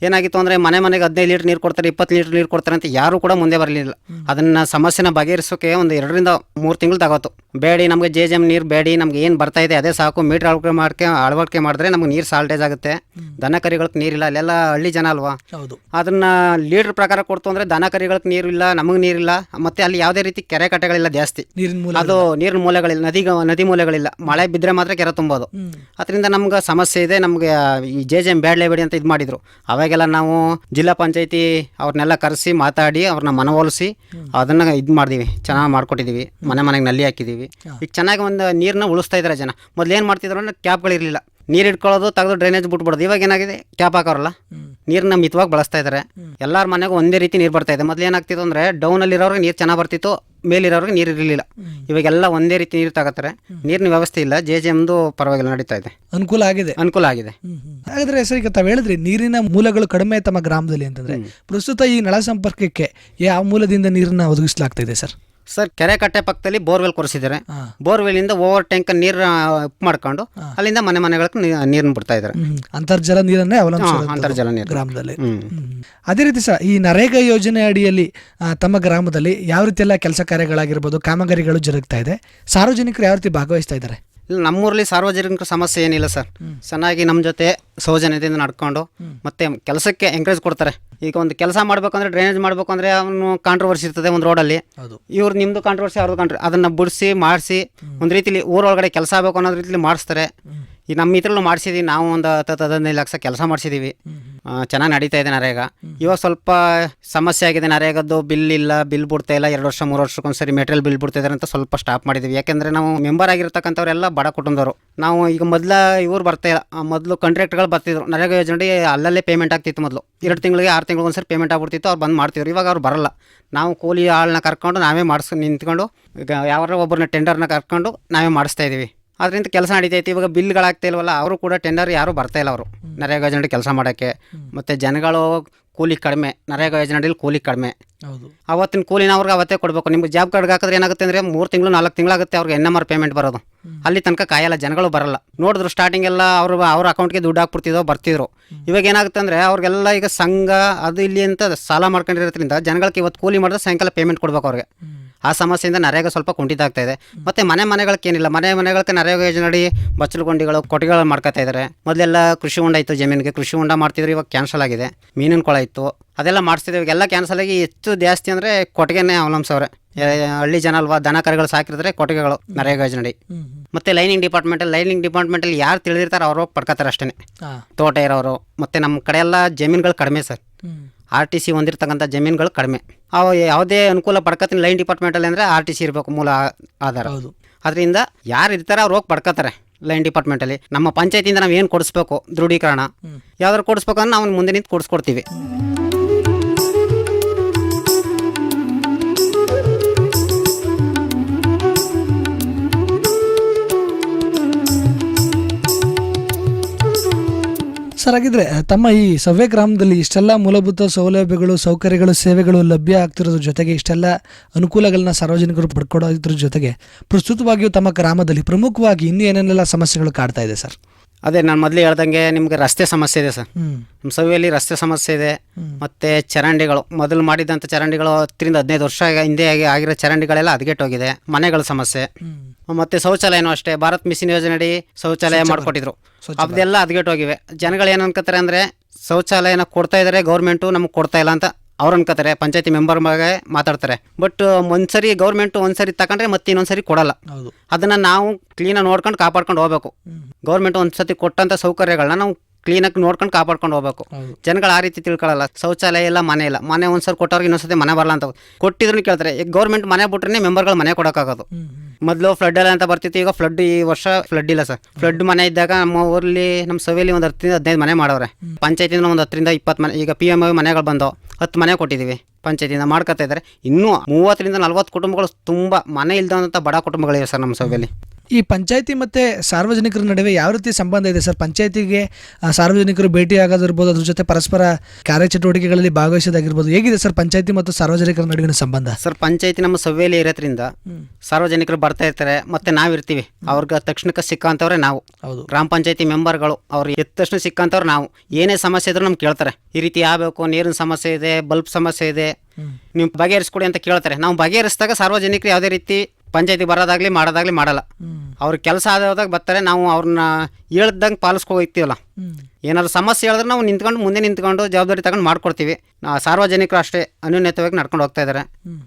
ಏನಾಗಿತ್ತು ಅಂದ್ರೆ ಮನೆ ಮನೆಗೆ ಹದಿನೈದು ಲೀಟರ್ ನೀರು ಕೊಡ್ತಾರೆ ಇಪ್ಪತ್ತು ಲೀಟರ್ ನೀರು ಕೊಡ್ತಾರೆ ಅಂತ ಯಾರು ಕೂಡ ಮುಂದೆ ಬರಲಿಲ್ಲ. ಅದನ್ನ ಸಮಸ್ಯೆನ ಬಗೆಹರಿಸೋಕೆ ಒಂದು ಎರಡರಿಂದ ಮೂರು ತಿಂಗಳು ತಗೋತು. ಬೇಡಿ ನಮಗೆ ಜೆ ಜೆ ಎಂ ನೀರು ಬೇಡಿ ನಮ್ಗೆ ಏನು ಬರ್ತಾ ಇದೆ ಅದೇ ಸಾಕು ಮೀಟರ್ ಅಳವಡಿಕೆ ಮಾಡ್ಕೆ ಅಳವಡಿಕೆ ಮಾಡಿದ್ರೆ ನಮ್ಗೆ ನೀರು ಸಾಲ್ಟೇಜ್ ಆಗುತ್ತೆ. ದನ ಕರಿಗಳಿಗೆ ನೀರಿಲ್ಲ ಅಲ್ಲೆಲ್ಲ ಹಳ್ಳಿ ಜನ ಅಲ್ವಾ? ಹೌದು. ಅದನ್ನ ಲೀಟರ್ ಪ್ರಕಾರ ಕೊಡ್ತು ಅಂದ್ರೆ ದನ ಕರಿಗಳಿಗೆ ನೀರಿಲ್ಲ ನಮಗೆ ನೀರಿಲ್ಲ ಮತ್ತೆ ಅಲ್ಲಿ ಯಾವುದೇ ರೀತಿ ಕೆರೆ ಕಟ್ಟೆಗಳಿಲ್ಲ ಜಾಸ್ತಿ. ನೀರಿನ ಮೂಲ ಅದು ನೀರಿನ ಮೂಲಗಳಿಲ್ಲ ನದಿ ನದಿ ಮೂಲಗಳಿಲ್ಲ. ಮಳೆ ಬಿದ್ದರೆ ಮಾತ್ರ ಕೆರೆ ತುಂಬೋದು. ಅದರಿಂದ ನಮ್ಗೆ ಸಮಸ್ಯೆ ಇದೆ ನಮಗೆ ಈ ಜೆ ಜೆ ಎಂ ಬೇಡಲೇಬೇಡಿ ಅಂತ ಇದು ಮಾಡಿದ್ರು. ಅವಾಗೆಲ್ಲ ನಾವು ಜಿಲ್ಲಾ ಪಂಚಾಯತಿ ಅವ್ರನ್ನೆಲ್ಲ ಕರೆಸಿ ಮಾತಾಡಿ ಅವ್ರನ್ನ ಮನವೊಲಿಸಿ ಅದನ್ನ ಇದು ಮಾಡಿದೀವಿ. ಚೆನ್ನಾಗಿ ಮಾಡ್ಕೊಟ್ಟಿದ್ದೀವಿ ಮನೆ ಮನೆಗೆ ನಲ್ಲಿ ಹಾಕಿದ್ದೀವಿ ಈಗ ಚೆನ್ನಾಗಿ ಒಂದು ನೀರನ್ನ ಉಳಿಸ್ತಾ ಇದ್ದಾರೆ ಜನ. ಮೊದ್ಲು ಏನು ಮಾಡ್ತಿದ್ರು ಅಂದ್ರೆ ಕ್ಯಾಪ್ಗಳಿರಲಿಲ್ಲ ನೀರು ಇಟ್ಕೊಳ್ಳೋದು ತೆಗೆದು ಡ್ರೈನೇಜ್ ಬಿಟ್ಬಿಡೋದು. ಇವಾಗ ಏನಾಗಿದೆ? ಕ್ಯಾಪ್ ಹಾಕೋರಲ್ಲ. ನೀರನ್ನ ಮಿತವಾಗಿ ಬಳಸ್ತಾ ಇದ್ದಾರೆ ಎಲ್ಲರ ಮನೆಗೂ ಒಂದೇ ರೀತಿ ನೀರು ಬರ್ತಾ ಇದೆ. ಮೊದಲು ಏನಾಗ್ತಿತ್ತು ಅಂದರೆ ಡೌನಲ್ಲಿರೋರಿಗೆ ನೀರು ಚೆನ್ನಾಗಿ ಬರ್ತಿತ್ತು ಮೇಲಿರೋರಿಗೆ ನೀರು ಇರಲಿಲ್ಲ. ಇವಾಗೆಲ್ಲ ಒಂದೇ ರೀತಿ ನೀರು ತಗೋತಾರೆ ನೀರಿನ ವ್ಯವಸ್ಥೆ ಇಲ್ಲ. ಜೆ ಜೆ ಎಮ್ದು ಪರವಾಗಿಲ್ಲ ನಡೀತಾ ಇದೆ. ಅನುಕೂಲ ಆಗಿದೆ. ಅನುಕೂಲ ಆಗಿದೆ. ಹಾಗಾದ್ರೆ ಸರ್ ಈಗ ತಾವು ಹೇಳಿದ್ರಿ ನೀರಿನ ಮೂಲಗಳು ಕಡಿಮೆ ತಮ್ಮ ಗ್ರಾಮದಲ್ಲಿ ಅಂತಂದ್ರೆ ಪ್ರಸ್ತುತ ಈ ನಳ ಸಂಪರ್ಕಕ್ಕೆ ಯಾವ ಮೂಲದಿಂದ ನೀರನ್ನ ಒದಗಿಸಲಾಗ್ತಾ ಇದೆ ಸರ್? ಸರ್ ಕೆರೆ ಕಟ್ಟೆ ಪಕ್ಕದಲ್ಲಿ ಬೋರ್ವೆಲ್ ಕೊರೆಸಿದ್ದಾರೆ. ಬೋರ್ವೆಲ್ ಇಂದ ಓವರ್ ಟ್ಯಾಂಕ್ ನೀರ್ ಉಪ್ ಮಾಡ್ಕೊಂಡು ಅಲ್ಲಿಂದ ಮನೆ ಮನೆಗಳಿಗೆ ನೀರನ್ನು ಬಿಡ್ತಾ ಇದ್ದಾರೆ. ಅಂತರ್ಜಲ ನೀರನ್ನೇ ಅಂತರ್ಜಲ ನೀರು. ಗ್ರಾಮದಲ್ಲಿ. ಅದೇ ರೀತಿ ಸರ್ ಈ ನರೇಗಾ ಯೋಜನೆ ಅಡಿಯಲ್ಲಿ ತಮ್ಮ ಗ್ರಾಮದಲ್ಲಿ ಯಾವ ರೀತಿ ಎಲ್ಲ ಕೆಲಸ ಕಾರ್ಯಗಳಾಗಿರ್ಬೋದು ಕಾಮಗಾರಿಗಳು ಜರುಗ್ತಾ ಇದೆ? ಸಾರ್ವಜನಿಕರು ಯಾವ ರೀತಿ ಭಾಗವಹಿಸ್ತಾ ಇದ್ದಾರೆ? ಇಲ್ಲಿ ನಮ್ಮೂರಲ್ಲಿ ಸಾರ್ವಜನಿಕರ ಸಮಸ್ಯೆ ಏನಿಲ್ಲ ಸರ್. ಚೆನ್ನಾಗಿ ನಮ್ಮ ಜೊತೆ ಸೌಜನ್ಯದಿಂದ ನಡ್ಕೊಂಡು ಮತ್ತೆ ಕೆಲಸಕ್ಕೆ ಎಂಕರೇಜ್ ಕೊಡ್ತಾರೆ. ಈಗ ಒಂದು ಕೆಲಸ ಮಾಡ್ಬೇಕಂದ್ರೆ ಡ್ರೈನೇಜ್ ಮಾಡ್ಬೇಕಂದ್ರೆ ಅವನು ಕಾಂಟ್ರವರ್ಸಿ ಇರ್ತದೆ ಒಂದು ರೋಡಲ್ಲಿ ಇವ್ರು ನಿಮ್ದು ಕಾಂಟ್ರವರ್ಸಿ ಅವ್ರದ್ದು ಕಾಂಟ್ರ ಅದನ್ನ ಬಿಡಿಸಿ ಮಾಡಿಸಿ ಒಂದು ರೀತಿಲಿ ಊರೊಳಗಡೆ ಕೆಲಸ ಆಗ್ಬೇಕು ಅನ್ನೋ ರೀತಿಲಿ ಮಾಡಿಸ್ತಾರೆ. ಈ ನಮ್ಮ ಇದ್ರಲ್ಲೂ ಮಾಡಿಸಿದೀವಿ ನಾವು ಒಂದು ಹತ್ತು ಹದಿನೈದು ಲಕ್ಷ ಕೆಲಸ ಮಾಡಿಸಿದ್ದೀವಿ ಚೆನ್ನಾಗಿ ನಡೀತಾ ಇದೆ ನರೇಗ. ಇವಾಗ ಸ್ವಲ್ಪ ಸಮಸ್ಯೆ ಆಗಿದೆ ನರೇಗದ್ದು ಬಿಲ್ ಇಲ್ಲ ಬಿಲ್ ಬಿಡ್ತಾ ಇಲ್ಲ ಎರಡು ವರ್ಷ ಮೂರು ವರ್ಷಕ್ಕೊಂದ್ಸರಿ ಮೆಟೀರಿಯಲ್ ಬಿಲ್ ಬಿಡ್ತಾ ಇದ್ದಾರೆ ಅಂತ ಸ್ವಲ್ಪ ಸ್ಟಾಪ್ ಮಾಡಿದ್ದೀವಿ ಯಾಕೆಂದ್ರೆ ನಾವು ಮೆಂಬರ್ ಆಗಿರ್ತಕ್ಕಂಥವ್ರೆಲ್ಲ ಬಡ ಕುಟುಂಬದವರು. ನಾವು ಈಗ ಮೊದಲ ಇವ್ರು ಬರ್ತಾ ಇಲ್ಲ. ಮೊದಲು ಕಾಂಟ್ರಾಕ್ಟ್ಗಳು ಬರ್ತಿದ್ರು. ನರೇಗಾ ಯೋಜನೆ ಅಲ್ಲಲ್ಲೇ ಪೇಮೆಂಟ್ ಆಗ್ತಿತ್ತು ಮೊದಲು. ಎರಡು ತಿಂಗಳಿಗೆ ಆರು ತಿಂಗಳಿಗೆ ಒಂದ್ಸರಿ ಪೇಮೆಂಟ್ ಆಗ್ಬಿಡ್ತಿತ್ತು. ಅವ್ರು ಬಂದು ಮಾಡ್ತಿದ್ರು. ಇವಾಗ ಅವ್ರು ಬರಲ್ಲ. ನಾವು ಕೂಲಿ ಆಳನ್ನ ಕರ್ಕೊಂಡು ನಾವೇ ಮಾಡಿಸ್ ನಿಂತ್ಕೊಂಡು ಈಗ ಯಾರ ಒಬ್ಬರನ್ನ ಟೆಂಡರ್ನ ಕರ್ಕೊಂಡು ನಾವೇ ಮಾಡಿಸ್ತಾ ಇದ್ದೀವಿ ಅದರಿಂದ ಕೆಲಸ ನಡೀತೈತಿ. ಇವಾಗ ಬಿಲ್ಗಳಾಗ್ತಾ ಇಲ್ವಲ್ಲ ಅವರು ಕೂಡ ಟೆಂಡರ್ ಯಾರು ಬರ್ತಾ ಇಲ್ಲ ಅವರು. ನರೇಗಾ ಯೋಜನೆ ಕೆಲಸ ಮಾಡೋಕ್ಕೆ. ಮತ್ತು ಜನಗಳು ಕೂಲಿ ಕಡಿಮೆ. ನರೇಗಾ ಯೋಜನೆಯಲ್ಲಿ ಕೂಲಿ ಕಡಿಮೆ. ಹೌದು. ಅವತ್ತಿನ ಕೂಲಿನ ಅವ್ರಿಗೆ ಅವತ್ತೇ ಕೊಡಬೇಕು. ನಿಮ್ಗೆ ಜಾಬ್ ಕಾರ್ಡ್ಗೆ ಹಾಕಿದ್ರೆ ಏನಾಗುತ್ತೆ ಅಂದರೆ ಮೂರು ತಿಂಗಳು ನಾಲ್ಕು ತಿಂಗಳಾಗುತ್ತೆ ಅವ್ರಿಗೆ ಎನ್ ಎಂ ಆರ್ ಪೇಮೆಂಟ್ ಬರೋದು. ಅಲ್ಲಿ ತನಕ ಕಾಯಲ್ಲ ಜನಗಳು ಬರಲ್ಲ. ನೋಡಿದ್ರು ಸ್ಟಾರ್ಟಿಂಗ್ ಎಲ್ಲ ಅವರು ಅವ್ರ ಅಕೌಂಟ್ಗೆ ದುಡ್ಡು ಹಾಕ್ಬಿಡ್ತಿದ್ದೋ ಬರ್ತಿದ್ರು. ಇವಾಗ ಏನಾಗುತ್ತೆ ಅಂದರೆ ಅವ್ರಿಗೆಲ್ಲ ಈಗ ಸಂಘ ಅದು ಇಲ್ಲಿ ಅಂತ ಸಾಲ ಮಾಡ್ಕೊಂಡಿರೋದ್ರಿಂದ ಜನಗಳಿಗೆ ಇವತ್ತು ಕೂಲಿ ಮಾಡಿದ್ರೆ ಸಾಯಂಕಾಲ ಪೇಮೆಂಟ್ ಕೊಡ್ಬೇಕು ಅವ್ರಿಗೆ. ಆ ಸಮಸ್ಯೆಯಿಂದ ನರೇಗ ಸ್ವಲ್ಪ ಕುಂಠಿತ ಆಗ್ತಾ ಇದೆ. ಮತ್ತೆ ಮನೆ ಮನೆಗಳಿಗೆ ಏನಿಲ್ಲ. ಮನೆ ಮನೆಗಳಿಗೆ ನರೇಗ ಯೋಜನೆ ಅಡಿ ಬಚ್ಚಲು ಗುಂಡಿಗಳು ಕೊಟ್ಟಿಗೆಗಳು ಮಾಡ್ಕೊತಾ ಇದ್ದಾರೆ ಮೊದಲೆಲ್ಲ ಕೃಷಿ ಹೊಂಡ ಇತ್ತು ಜಮೀನಿಗೆ. ಕೃಷಿ ಹೊಂಡ ಮಾಡ್ತಿದ್ರು ಇವಾಗ ಕ್ಯಾನ್ಸಲ್ ಆಗಿದೆ. ಮೀನಿನ ಕೊಳ ಇತ್ತು. ಅದೆಲ್ಲ ಮಾಡಿಸ್ತಿದ್ವಿ ಇವಾಗೆಲ್ಲ ಕ್ಯಾನ್ಸಲ್ ಆಗಿ ಹೆಚ್ಚು ಜಾಸ್ತಿ ಅಂದರೆ ಕೊಟ್ಟಿಗೆನೇ ಅವಲಂಬಿಸವ್ರೆ. ಹಳ್ಳಿ ಜನ ಅಲ್ವಾ ದನ ಕರುಗಳು ಸಾಕಿದ್ರೆ ಕೊಟ್ಟಿಗೆಗಳು ನರೇಗಾ ಯೋಜನೆ ಮತ್ತೆ ಲೈನಿಂಗ್ ಡಿಪಾರ್ಟ್ಮೆಂಟಲ್ಲಿ ಲೈನಿಂಗ್ ಡಿಪಾರ್ಟ್ಮೆಂಟಲ್ಲಿ ಯಾರು ತಿಳಿದಿರ್ತಾರೆ ಅವ್ರು ಹೋಗಿ ಪಡ್ಕೊತಾರೆ ಅಷ್ಟೇ ತೋಟ ಇರೋರು. ಮತ್ತೆ ನಮ್ಮ ಕಡೆ ಎಲ್ಲ ಜಮೀನುಗಳು ಕಡಿಮೆ ಸರ್. ಆರ್ ಟಿ ಸಿ ಹೊಂದಿರತಕ್ಕಂಥ ಜಮೀನುಗಳು ಕಡಿಮೆ. ಅವು ಯಾವುದೇ ಅನುಕೂಲ ಪಡ್ಕೋತೀನಿ ಲೈನ್ ಡಿಪಾರ್ಟ್ಮೆಂಟಲ್ಲಿ ಅಂದರೆ ಆರ್ ಟಿ ಸಿ ಇರಬೇಕು ಮೂಲ ಆಧಾರ. ಹೌದು. ಅದರಿಂದ ಯಾರು ಇರ್ತಾರೆ ಅವ್ರು ಹೋಗಿ ಪಡ್ಕೋತಾರೆ ಲೈನ್ ಡಿಪಾರ್ಟ್ಮೆಂಟಲ್ಲಿ. ನಮ್ಮ ಪಂಚಾಯತಿಯಿಂದ ನಾವು ಏನು ಕೊಡಿಸ್ಬೇಕು ದೃಢೀಕರಣ. ಯಾವ್ದಾರು ಕೊಡಿಸ್ಬೇಕು ಅಂದ್ರೆ ನಾವು ಮುಂದೆ ನಿಂತು ಕೊಡಿಸ್ಕೊಡ್ತೀವಿ. ಸರ್ ಹಾಗಿದ್ರೆ ತಮ್ಮ ಈ ಸವ್ಯ ಗ್ರಾಮದಲ್ಲಿ ಇಷ್ಟೆಲ್ಲ ಮೂಲಭೂತ ಸೌಲಭ್ಯಗಳು, ಸೌಕರ್ಯಗಳು, ಸೇವೆಗಳು ಲಭ್ಯ ಆಗ್ತಿರೋದ್ರ ಜೊತೆಗೆ ಇಷ್ಟೆಲ್ಲ ಅನುಕೂಲಗಳನ್ನ ಸಾರ್ವಜನಿಕರು ಪಡ್ಕೊಡೋದ್ರ ಜೊತೆಗೆ ಪ್ರಸ್ತುತವಾಗಿಯೂ ತಮ್ಮ ಗ್ರಾಮದಲ್ಲಿ ಪ್ರಮುಖವಾಗಿ ಇನ್ನೂ ಏನೇನೆಲ್ಲ ಸಮಸ್ಯೆಗಳು ಕಾಡ್ತಾ ಇದೆ ಸರ್? ಅದೇ ನಾನು ಮೊದಲೇ ಹೇಳ್ದಂಗೆ ನಿಮಗೆ ರಸ್ತೆ ಸಮಸ್ಯೆ ಇದೆ ಸರ್. ನಮ್ಮ ಸವಿಯಲ್ಲಿ ರಸ್ತೆ ಸಮಸ್ಯೆ ಇದೆ. ಮತ್ತು ಚರಂಡಿಗಳು ಮೊದಲು ಮಾಡಿದಂಥ ಚರಂಡಿಗಳು ಹತ್ತರಿಂದ ಹದಿನೈದು ವರ್ಷ ಹಿಂದೆ ಆಗಿ ಆಗಿರೋ ಚರಂಡಿಗಳೆಲ್ಲ ಹದಗೆಟ್ಟೋಗಿದೆ ಮನೆಗಳ ಸಮಸ್ಯೆ. ಮತ್ತೆ ಶೌಚಾಲಯನೂ ಅಷ್ಟೇ ಭಾರತ್ ಮಿಷನ್ ಯೋಜನೆ ಅಡಿ ಶೌಚಾಲಯ. ಮಾಡಿಕೊಟ್ಟಿದ್ರು. ಅದೆಲ್ಲ ಹದಗೆಟ್ಟೋಗಿವೆ ಜನಗಳು ಏನು ಅನ್ಕೋತಾರೆ ಅಂದರೆ ಶೌಚಾಲಯನ ಕೊಡ್ತಾ ಇದ್ದಾರೆ ಗೌರ್ಮೆಂಟು ನಮಗೆ ಕೊಡ್ತಾ ಇಲ್ಲ ಅಂತ ಅವ್ರು ಅನ್ಕೋತಾರೆ ಪಂಚಾಯತಿ ಮೆಂಬರ್ ಬಗ್ಗೆ ಮಾತಾಡ್ತಾರೆ. ಬಟ್ ಒಂದ್ಸರಿ ಗೌರ್ಮೆಂಟ್ ಒಂದ್ಸರಿ ತಗೊಂಡ್ರೆ ಮತ್ತೆ ಇನ್ನೊಂದ್ಸರಿ ಕೊಡಲ್ಲ. ಹೌದು. ಅದನ್ನು ನಾವು ಕ್ಲೀನಾಗಿ ನೋಡ್ಕೊಂಡು ಕಾಪಾಡ್ಕೊಂಡು ಹೋಗ್ಬೇಕು. ಗೌರ್ಮೆಂಟ್ ಒಂದ್ಸತಿ ಕೊಟ್ಟಂತ ಕೊಟ್ಟಂಥ ಸೌಕರ್ಯಗಳನ್ನ ನಾವು ಕ್ಲೀನಾಗಿ ನೋಡ್ಕೊಂಡು ಕಾಪಾಡ್ಕೊಂಡು ಹೋಗ್ಬೇಕು. ಜನಗಳು ಆ ರೀತಿ ತಿಳ್ಕೊಳ್ಳಲ್ಲ ಶೌಚಾಲಯ ಇಲ್ಲ ಮನೆ ಇಲ್ಲ. ಮನೆ ಒಂದ್ಸರಿ ಕೊಟ್ಟವ್ರಿಗೆ ಇನ್ನೊಂದ್ಸತಿ ಮನೆ ಬರಲ್ಲ ಅಂತ. ಕೊಟ್ಟಿದ್ರು ಕೇಳ್ತಾರೆ ಈಗ ಗೌರ್ಮೆಂಟ್ ಮನೆ ಬಿಟ್ರೆ ಮೆಂಬರ್ಗಳು ಮನೆ ಕೊಡೋಕ್ಕಾಗೋದು. ಮೊದಲು ಫ್ಲಡ್ ಎಲ್ಲ ಅಂತ ಬರ್ತಿತ್ತು ಈಗ ಫ್ಲಡ್ ಈ ವರ್ಷ ಫ್ಲಡ್ ಇಲ್ಲ ಸರ್. ಫ್ಲಡ್ ಮನೆ ಇದ್ದಾಗ ನಮ್ಮ ಊರಲ್ಲಿ ನಮ್ಮ ಸವೆಯಲ್ಲಿ ಒಂದು ಹತ್ತರಿಂದ ಹದಿನೈದು ಮನೆ ಮಾಡವ್ರೆ. ಪಂಚಾಯತಿಂದ ಒಂದು ಹತ್ತರಿಂದ ಇಪ್ಪತ್ತು ಮನೆ ಈಗ ಪಿ ಎಂ ಮನೆಗಳು ಬಂದವು. ಹತ್ತು ಮನೆ ಕೊಟ್ಟಿದ್ದೀವಿ. ಪಂಚಾಯತಿಯಿಂದ ಮಾಡ್ಕೊತಾ ಇದ್ದಾರೆ. ಇನ್ನೂ ಮೂವತ್ತರಿಂದ ನಲವತ್ತು ಕುಟುಂಬಗಳು ತುಂಬ ಮನೆ ಇಲ್ಲದಂಥ ಬಡ ಕುಟುಂಬಗಳಿವೆ ಸರ್ ನಮ್ಮ ಸಭೆಯಲ್ಲಿ ಈ ಪಂಚಾಯತಿ ಮತ್ತೆ ಸಾರ್ವಜನಿಕರ ನಡುವೆ ಯಾವ ರೀತಿ ಸಂಬಂಧ ಇದೆ ಸರ್? ಪಂಚಾಯತಿಗೆ ಸಾರ್ವಜನಿಕರು ಭೇಟಿ ಆಗೋದಿರ್ಬೋದು ಅದ್ರ ಜೊತೆ ಪರಸ್ಪರ ಕಾರ್ಯಚಟುವಟಿಕೆಗಳಲ್ಲಿ ಭಾಗವಹಿಸೋದಾಗಿರ್ಬೋದು ಹೇಗಿದೆ ಸರ್ ಪಂಚಾಯತಿ ಮತ್ತು ಸಾರ್ವಜನಿಕರ ನಡುವಿನ ಸಂಬಂಧ? ಸರ್ ಪಂಚಾಯತಿ ನಮ್ಮ ಸಭೆಯಲ್ಲಿ ಇರೋದ್ರಿಂದ ಸಾರ್ವಜನಿಕರು ಬರ್ತಾ ಇರ್ತಾರೆ ಮತ್ತೆ ನಾವಿರ್ತೀವಿ. ಅವ್ರಿಗೆ ತಕ್ಷಣಕ್ಕೆ ಸಿಕ್ಕಂಥವ್ರೆ ನಾವು. ಹೌದು. ಗ್ರಾಮ ಪಂಚಾಯತಿ ಮೆಂಬರ್ಗಳು ಅವ್ರು ಎದ್ದ ತಕ್ಷಣ ಸಿಕ್ಕಂಥವ್ರು ನಾವು. ಏನೇ ಸಮಸ್ಯೆ ಇದ್ರೂ ನಮ್ಗೆ ಕೇಳ್ತಾರೆ. ಈ ರೀತಿ ಆಗಬೇಕು ನೀರಿನ ಸಮಸ್ಯೆ ಇದೆ ಬಲ್ಬ್ ಸಮಸ್ಯೆ ಇದೆ. ನೀವು ಬಗೆಹರಿಸ್ಕೊಡಿ ಅಂತ ಕೇಳ್ತಾರೆ. ನಾವು ಬಗೆಹರಿಸಿದಾಗ ಸಾರ್ವಜನಿಕರು ಯಾವುದೇ ರೀತಿ ಪಂಚಾಯತಿ ಬರೋದಾಗ್ಲಿ ಮಾಡೋದಾಗ್ಲಿ ಮಾಡಲ್ಲ. ಅವ್ರ ಕೆಲಸ ಆದಾಗ ಬರ್ತಾರೆ ನಾವು ಅವ್ರನ್ನ ಹೇಳ್ದಂಗೆ ಪಾಲಿಸ್ಕೋಗ್ತೀವಲ್ಲ ಏನಾದ್ರು ಸಮಸ್ಯೆ ಹೇಳಿದ್ರೆ ನಾವು ನಿಂತ್ಕೊಂಡು ಮುಂದೆ ನಿಂತ್ಕೊಂಡು ಜವಾಬ್ದಾರಿ ತಗೊಂಡು ಮಾಡ್ಕೊಡ್ತೀವಿ. ಸಾರ್ವಜನಿಕರು ಅಷ್ಟೇ ಅನ್ಯೋನ್ಯತವಾಗಿ ನಡ್ಕೊಂಡು ಹೋಗ್ತಾ ಇದ್ದಾರೆ.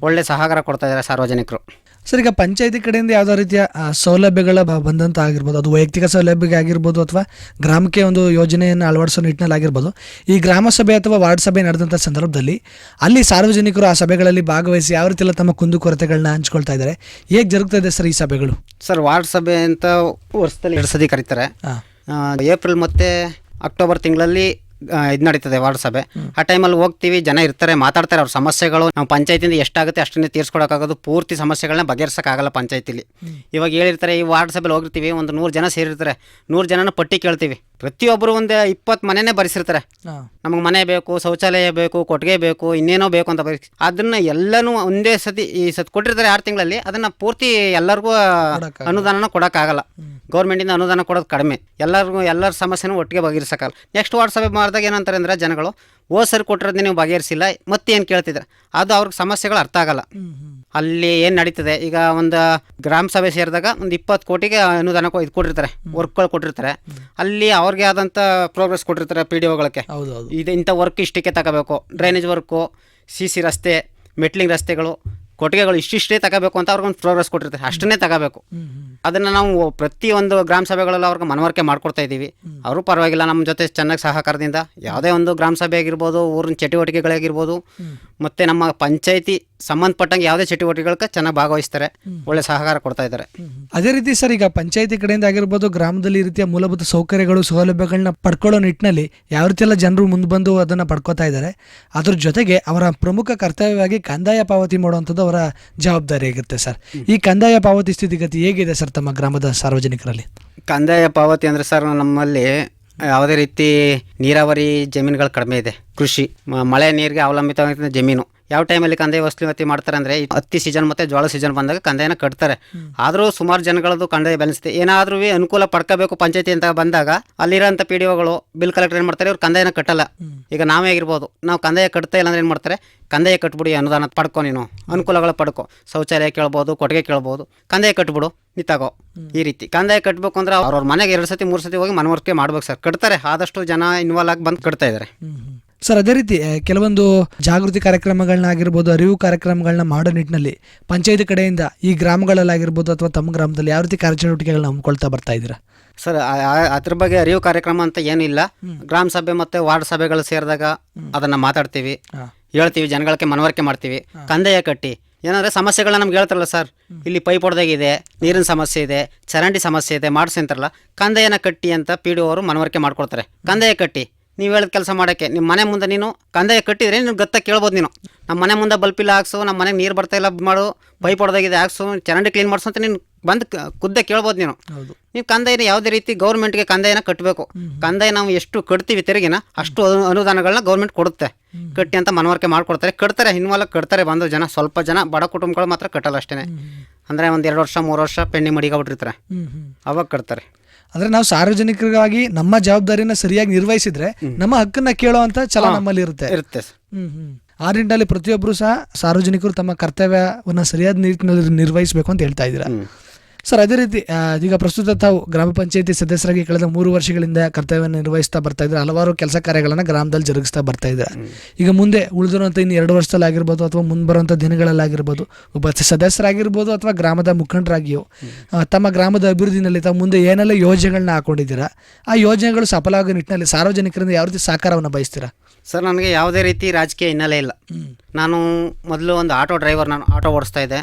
ಒಳ್ಳೆ ಸಹಕಾರ ಕೊಡ್ತಾ ಇದ್ದಾರೆ ಸಾರ್ವಜನಿಕರು. ಸರ್ ಈಗ ಪಂಚಾಯತಿ ಕಡೆಯಿಂದ ಯಾವುದೋ ರೀತಿಯ ಸೌಲಭ್ಯಗಳ ಬಂದಂತ ಆಗಿರ್ಬೋದು ಅದು ವೈಯಕ್ತಿಕ ಸೌಲಭ್ಯಕ್ಕೆ ಆಗಿರ್ಬೋದು ಅಥವಾ ಗ್ರಾಮಕ್ಕೆ ಒಂದು ಯೋಜನೆಯನ್ನು ಅಳವಡಿಸೋ ನಿಟ್ಟಿನಲ್ಲಿ ಆಗಿರ್ಬೋದು ಈ ಗ್ರಾಮ ಸಭೆ ಅಥವಾ ವಾರ್ಡ್ ಸಭೆ ನಡೆದಂಥ ಸಂದರ್ಭದಲ್ಲಿ ಅಲ್ಲಿ ಸಾರ್ವಜನಿಕರು ಆ ಸಭೆಗಳಲ್ಲಿ ಭಾಗವಹಿಸಿ ಯಾವ ರೀತಿ ಎಲ್ಲ ತಮ್ಮ ಕುಂದುಕೊರತೆಗಳನ್ನ ಹಂಚ್ಕೊಳ್ತಾ ಇದ್ದಾರೆ? ಹೇಗೆ ಜರುಗ್ತಾ ಇದೆ ಸರ್ ಈ ಸಭೆಗಳು? ಸರ್ ವಾರ್ಡ್ ಸಭೆ ಅಂತ ವರ್ಷದಲ್ಲಿ ಎರಡು ಸದಿ ಕರೀತಾರೆ. ಏಪ್ರಿಲ್ ಮತ್ತೆ ಅಕ್ಟೋಬರ್ ತಿಂಗಳಲ್ಲಿ ಇದು ನಡೀತದೆ ವಾರ್ಡ್ ಸಭೆ ಆ ಟೈಮಲ್ಲಿ ಹೋಗ್ತೀವಿ ಜನ ಇರ್ತಾರೆ ಮಾತಾಡ್ತಾರೆ ಅವ್ರ ಸಮಸ್ಯೆಗಳು ನಾವು ಪಂಚಾಯತಿಯಿಂದ ಎಷ್ಟಾಗುತ್ತೆ ಅಷ್ಟನ್ನೇ ತೀರ್ಸ್ಕೊಡೋಕ್ಕಾಗೋದು. ಪೂರ್ತಿ ಸಮಸ್ಯೆಗಳನ್ನ ಬಗೆಹರಿಸೋಕ್ಕಾಗಲ್ಲ ಪಂಚಾಯತಿಲಿ. ಇವಾಗ ಹೇಳಿರ್ತಾರೆ ಈ ವಾರ್ಡ್ ಸಭೆಲಿ ಹೋಗಿರ್ತೀವಿ ಒಂದು ನೂರು ಜನ ಸೇರಿರ್ತಾರೆ. ನೂರು ಜನನ ಪಟ್ಟಿ ಕೇಳ್ತೀವಿ. ಪ್ರತಿಯೊಬ್ಬರು ಒಂದು ಇಪ್ಪತ್ತು ಮನೆನೇ ಬರೆಸಿರ್ತಾರೆ. ನಮಗೆ ಮನೆ ಬೇಕು ಶೌಚಾಲಯ ಬೇಕು ಕೊಟ್ಟಿಗೆ ಬೇಕು ಇನ್ನೇನೋ ಬೇಕು ಅಂತ ಬರೀ ಅದನ್ನ ಎಲ್ಲನೂ ಒಂದೇ ಸತಿ ಈ ಸತಿ ಕೊಟ್ಟಿರ್ತಾರೆ ಆರು ತಿಂಗಳಲ್ಲಿ ಅದನ್ನ ಪೂರ್ತಿ ಎಲ್ಲರಿಗೂ ಅನುದಾನನ ಕೊಡೋಕ್ಕಾಗಲ್ಲ. ಗೌರ್ಮೆಂಟಿಂದ ಅನುದಾನ ಕೊಡೋದು ಕಡಿಮೆ. ಎಲ್ಲರಿಗೂ ಎಲ್ಲರ ಸಮಸ್ಯೆನೂ ಒಟ್ಟಿಗೆ ಬಗೆಹರಿಸೋಕ್ಕಲ್ಲ ನೆಕ್ಸ್ಟ್ ವಾರ್ಡ್ ಸಭೆ ಮಾಡಿದಾಗ ಏನಂತಾರೆ ಅಂದರೆ ಜನಗಳು ಓ ಸರಿ ಕೊಟ್ಟಿರೋದನ್ನ ನೀವು ಬಗೆಹರಿಸಿಲ್ಲ ಮತ್ತೆ ಏನು ಕೇಳ್ತಿದ್ರೆ? ಅದು ಅವ್ರಿಗೆ ಸಮಸ್ಯೆಗಳು ಅರ್ಥ ಆಗಲ್ಲ. ಅಲ್ಲಿ ಏನು ನಡೀತದೆ? ಈಗ ಒಂದು ಗ್ರಾಮ ಸಭೆ ಸೇರಿದಾಗ ಒಂದು ಇಪ್ಪತ್ತು ಕೋಟಿಗೆ ಅನುದಾನ ಕೊ- ಇದು ಕೊಟ್ಟಿರ್ತಾರೆ. ವರ್ಕ್ಗಳು ಕೊಟ್ಟಿರ್ತಾರೆ. ಅಲ್ಲಿ ಅವ್ರಿಗೆ ಆದಂಥ ಪ್ರೋಗ್ರೆಸ್ ಕೊಟ್ಟಿರ್ತಾರೆ ಪಿ ಡಿ ಹೌದು ಹೌದು. ಇದು ಇಂಥ ವರ್ಕ್ ಇಷ್ಟಕ್ಕೆ ತಗೋಬೇಕು. ಡ್ರೈನೇಜ್ ವರ್ಕು ಸಿ ಸಿ ರಸ್ತೆ ಮೆಟ್ಲಿಂಗ್ ರಸ್ತೆಗಳು ಕೊಟ್ಟಿಗೆಗಳು ಇಷ್ಟಿಷ್ಟೇ ತಗೋಬೇಕು ಅಂತ ಅವ್ರಿಗೊಂದು ಪ್ರೋಗ್ರೆಸ್ ಕೊಟ್ಟಿರ್ತಾರೆ. ಅಷ್ಟನ್ನೇ ತಗೋಬೇಕು. ಅದನ್ನು ನಾವು ಪ್ರತಿಯೊಂದು ಗ್ರಾಮ ಸಭೆಗಳಲ್ಲಿ ಅವ್ರಿಗೆ ಮನವರಿಕೆ ಮಾಡ್ಕೊಡ್ತಾ ಇದ್ದೀವಿ ಅವರು ಪರವಾಗಿಲ್ಲ ನಮ್ಮ ಜೊತೆ ಚೆನ್ನಾಗಿ ಸಹಕಾರದಿಂದ. ಯಾವುದೇ ಒಂದು ಗ್ರಾಮ ಸಭೆ ಆಗಿರ್ಬೋದು ಊರಿನ ಚಟುವಟಿಕೆಗಳಾಗಿರ್ಬೋದು ಮತ್ತು ನಮ್ಮ ಪಂಚಾಯತಿ ಸಂಬಂಧಪಟ್ಟಂಗೆ ಯಾವುದೇ ಚಟುವಟಿಕೆಗಳಿಗೆ ಚೆನ್ನಾಗಿ ಭಾಗವಹಿಸ್ತಾರೆ ಒಳ್ಳೆ ಸಹಕಾರ ಕೊಡ್ತಾ ಇದ್ದಾರೆ. ಅದೇ ರೀತಿ ಸರ್ ಈಗ ಪಂಚಾಯತಿ ಕಡೆಯಿಂದ ಆಗಿರ್ಬೋದು ಗ್ರಾಮದಲ್ಲಿ ಈ ರೀತಿಯ ಮೂಲಭೂತ ಸೌಕರ್ಯಗಳು ಸೌಲಭ್ಯಗಳನ್ನ ಪಡ್ಕೊಳ್ಳೋ ನಿಟ್ಟಿನಲ್ಲಿ ಯಾವ ರೀತಿ ಎಲ್ಲ ಜನರು ಮುಂದೆ ಬಂದು ಅದನ್ನು ಪಡ್ಕೋತಾ ಇದ್ದಾರೆ ಅದ್ರ ಜೊತೆಗೆ ಅವರ ಪ್ರಮುಖ ಕರ್ತವ್ಯವಾಗಿ ಕಂದಾಯ ಪಾವತಿ ಮಾಡುವಂಥದ್ದು ಅವರ ಜವಾಬ್ದಾರಿ ಆಗಿರುತ್ತೆ ಸರ್. ಈ ಕಂದಾಯ ಪಾವತಿ ಸ್ಥಿತಿಗತಿ ಹೇಗಿದೆ ಸರ್ ತಮ್ಮ ಗ್ರಾಮದ ಸಾರ್ವಜನಿಕರಲ್ಲಿ? ಕಂದಾಯ ಪಾವತಿ ಅಂದರೆ ಸರ್ ನಮ್ಮಲ್ಲಿ ಯಾವುದೇ ರೀತಿ ನೀರಾವರಿ ಜಮೀನುಗಳು ಕಡಿಮೆ ಇದೆ ಕೃಷಿ ಮ- ಮಳೆ ನೀರಿಗೆ ಅವಲಂಬಿತವಾಗಿದ್ದ ಜಮೀನು. ಯಾವ ಟೈಮಲ್ಲಿ ಕಂದಾಯ ವಸೂಲಾತಿ ಮಾಡ್ತಾರೆ ಅಂದರೆ ಹತ್ತಿ ಸೀಸನ್ ಮತ್ತು ಜೋಳ ಸೀಸನ್ ಬಂದಾಗ ಕಂದಾಯನ ಕಟ್ತಾರೆ. ಆದರೂ ಸುಮಾರು ಜನಗಳದ್ದು ಕಂದಾಯ ಬ್ಯಾಲೆನ್ಸ್ ಇದೆ ಏನಾದರೂ ಅನುಕೂಲ ಪಡ್ಕೋಬೇಕು ಪಂಚಾಯತಿ ಅಂತ ಬಂದಾಗ ಅಲ್ಲಿರೋಂಥ ಪಿ ಡಿ ಒಗಳು ಬಿಲ್ ಕಲೆಕ್ಟರ್ ಏನು ಮಾಡ್ತಾರೆ ಇವ್ರು ಕಂದಾಯನ ಕಟ್ಟಲ್ಲ. ಈಗ ನಾವೇ ಆಗಿರ್ಬೋದು. ನಾವು ಕಂದಾಯ ಕಟ್ತಾ ಇಲ್ಲ ಅಂದ್ರೆ ಏನು ಮಾಡ್ತಾರೆ? ಕಂದಾಯ ಕಟ್ಬಿಡಿ ಅನುದಾನ ಪಡ್ಕೊ ನೀನು. ಅನುಕೂಲಗಳು ಪಡ್ಕೊ. ಶೌಚಾಲಯ ಕೇಳ್ಬೋದು ಕೊಟ್ಟಿಗೆ ಕೇಳ್ಬೋದು. ಕಂದಾಯ ಕಟ್ಬಿಡು ನೀ ತಗೋ. ಈ ರೀತಿ. ಕಂದಾಯ ಕಟ್ಬೇಕು ಅಂದ್ರೆ ಅವ್ರವ್ರ ಮನೆಗೆ ಎರಡು ಸತಿ ಮೂರು ಸತಿ ಹೋಗಿ ಮನವರಿಕೆ ಮಾಡ್ಬೇಕು ಸರ್. ಕಟ್ತಾರೆ. ಆದಷ್ಟು ಜನ ಇನ್ವಾಲ್ವ್ ಆಗಿ ಬಂದು ಕಟ್ತಾ ಇದ್ದಾರೆ ಸರ್ ಅದೇ ರೀತಿ ಕೆಲವೊಂದು ಜಾಗೃತಿ ಕಾರ್ಯಕ್ರಮಗಳನ್ನ ಆಗಿರ್ಬೋದು ಅರಿವು ಕಾರ್ಯಕ್ರಮಗಳನ್ನ ಮಾಡೋ ನಿಟ್ಟಿನಲ್ಲಿ ಪಂಚಾಯತ್ ಕಡೆಯಿಂದ ಈ ಗ್ರಾಮಗಳಲ್ಲಾಗಿರ್ಬೋದು ಅಥವಾ ತಮ್ಮ ಗ್ರಾಮದಲ್ಲಿ ಯಾವ ರೀತಿ ಕಾರ್ಯಚಟುವಟಿಕೆಗಳನ್ನ ಹಮ್ಮಿಕೊಳ್ತಾ ಬರ್ತಾ ಇದ್ದೀರಾ? ಸರ್ ಅದ್ರ ಬಗ್ಗೆ ಅರಿವು ಕಾರ್ಯಕ್ರಮ ಅಂತ ಏನಿಲ್ಲ. ಗ್ರಾಮ ಸಭೆ ಮತ್ತೆ ವಾರ್ಡ್ ಸಭೆಗಳು ಸೇರಿದಾಗ ಅದನ್ನ ಮಾತಾಡ್ತೀವಿ. ಹೇಳ್ತೀವಿ ಜನಗಳಿಗೆ ಮನವರಿಕೆ ಮಾಡ್ತೀವಿ. ಕಂದಾಯ ಕಟ್ಟಿ. ಏನಂದ್ರೆ ಸಮಸ್ಯೆಗಳನ್ನ ನಮ್ಗೆ ಹೇಳ್ತಾರಲ್ಲ ಸರ್. ಇಲ್ಲಿ ಪೈಪ್ ಹೊಡೆದಾಗಿದೆ ನೀರಿನ ಸಮಸ್ಯೆ ಇದೆ ಚರಂಡಿ ಸಮಸ್ಯೆ ಇದೆ ಮಾಡಿಸಿ ಅಂತಾರಲ್ಲ. ಕಂದಾಯನ ಕಟ್ಟಿ ಅಂತ ಪಿ ಡಿ ಅವರು ಮನವರಿಕೆ ಮಾಡ್ಕೊಡ್ತಾರೆ. ಕಂದಾಯ ಕಟ್ಟಿ. ನೀವು ಹೇಳಿದ ಕೆಲಸ ಮಾಡೋಕ್ಕೆ. ನಿಮ್ಮ ಮನೆ ಮುಂದೆ ನೀನು ಕಂದಾಯ ಕಟ್ಟಿದ್ರೆ ನೀನು ಗತ್ತ ಕೇಳ್ಬೋದು ನೀನು. ನಮ್ಮ ಮನೆ ಮುಂದೆ ಬಲ್ಪಿಲ್ಲ ಹಾಕ್ಸು ನಮ್ಮ ಮನೆಗೆ ನೀರು ಬರ್ತಾ ಇಲ್ಲ ಮಾಡು ಪೈಪ್ ಹೊಡೆದಾಗಿದೆ ಹಾಕ್ಸು ಚರಂಡಿ ಕ್ಲೀನ್ ಮಾಡಿಸು ಅಂತ ನೀನು ಬಂದು ಖುದ್ದೆ ಕೇಳ್ಬೋದು ನೀನು. ಹೌದು. ನೀವು ಕಂದಾಯನ ಯಾವುದೇ ರೀತಿ ಗೌರ್ಮೆಂಟ್ಗೆ ಕಂದಾಯನ ಕಟ್ಟಬೇಕು ಕಂದಾಯ ನಾವು ಎಷ್ಟು ಕಟ್ತೀವಿ ತೆರಿಗೆನ ಅಷ್ಟು ಅನು- ಅನುದಾನಗಳನ್ನ ಗೌರ್ಮೆಂಟ್ ಕೊಡುತ್ತೆ. ಕಟ್ಟಿ ಅಂತ ಮನವರಿಕೆ ಮಾಡ್ಕೊಡ್ತಾರೆ. ಕಟ್ತಾರೆ ಇನ್ವಾಲ ಕಟ್ತಾರೆ ಬಂದು ಜನ. ಸ್ವಲ್ಪ ಜನ ಬಡ ಕುಟುಂಬಗಳು ಮಾತ್ರ ಕಟ್ಟಲ್ಲ ಅಷ್ಟೇ ಅಂದರೆ ಒಂದು ಎರಡು ವರ್ಷ ಮೂರು ವರ್ಷ ಪೆಂಡಿಂಗ್ ಮಡಿಗಾಬಿಟ್ಟಿರ್ತಾರೆ ಅವಾಗ ಕಟ್ತಾರೆ. ಅಂದ್ರೆ ನಾವು ಸಾರ್ವಜನಿಕರಿಗಾಗಿ ನಮ್ಮ ಜವಾಬ್ದಾರಿನ ಸರಿಯಾಗಿ ನಿರ್ವಹಿಸಿದ್ರೆ ನಮ್ಮ ಹಕ್ಕನ್ನ ಕೇಳೋ ಅಂತ ಛಲ ನಮ್ಮಲ್ಲಿ ಇರುತ್ತೆ ಇರುತ್ತೆ. ಹ್ಮ್ ಹ್ಮ್. ಆ ನಿಟ್ಟಿನಲ್ಲಿ ಪ್ರತಿಯೊಬ್ಬರು ಸಹ ಸಾರ್ವಜನಿಕರು ತಮ್ಮ ಕರ್ತವ್ಯವನ್ನ ಸರಿಯಾದ ನಿಟ್ಟಿನಲ್ಲಿ ನಿರ್ವಹಿಸಬೇಕು ಅಂತ ಹೇಳ್ತಾ ಇದ್ದೀರಾ? ಸರ್ ಅದೇ ರೀತಿ ಈಗ ಪ್ರಸ್ತುತ ತಾವು ಗ್ರಾಮ ಪಂಚಾಯಿತಿ ಸದಸ್ಯರಾಗಿ ಕಳೆದ ಮೂರು ವರ್ಷಗಳಿಂದ ಕರ್ತವ್ಯ ನಿರ್ವಹಿಸ್ತಾ ಬರ್ತಾ ಇದ್ರೆ ಹಲವಾರು ಕೆಲಸ ಕಾರ್ಯಗಳನ್ನು ಗ್ರಾಮದಲ್ಲಿ ಜರುಗಿಸ್ತಾ ಬರ್ತಾ ಇದ್ದಾರೆ ಈಗ ಮುಂದೆ ಉಳಿದಿರುವಂಥ ಇನ್ನು ಎರಡು ವರ್ಷದಲ್ಲಿ ಆಗಿರ್ಬೋದು ಅಥವಾ ಮುಂದೆ ಬರುವಂಥ ದಿನಗಳಲ್ಲಾಗಿರ್ಬೋದು ಒಬ್ಬ ಸದಸ್ಯರಾಗಿರ್ಬೋದು ಅಥವಾ ಗ್ರಾಮದ ಮುಖಂಡರಾಗಿಯೋ ತಮ್ಮ ಗ್ರಾಮದ ಅಭಿವೃದ್ಧಿನಲ್ಲಿ ತಾವು ಮುಂದೆ ಏನೆಲ್ಲ ಯೋಜನೆಗಳನ್ನ ಹಾಕೊಂಡಿದ್ದೀರಾ ಆ ಯೋಜನೆಗಳು ಸಫಲವಾಗೋ ನಿಟ್ಟಿನಲ್ಲಿ ಸಾರ್ವಜನಿಕರಿಂದ ಯಾವ ರೀತಿ ಸಹಕಾರವನ್ನು ಬಯಸ್ತೀರಾ? ಸರ್ ನನಗೆ ಯಾವುದೇ ರೀತಿ ರಾಜಕೀಯ ಹಿನ್ನೆಲೆ ಇಲ್ಲ. ನಾನು ಮೊದಲು ಒಂದು ಆಟೋ ಡ್ರೈವರ್ ನಾನು ಆಟೋ ಓಡಿಸ್ತಾ ಇದ್ದೆ.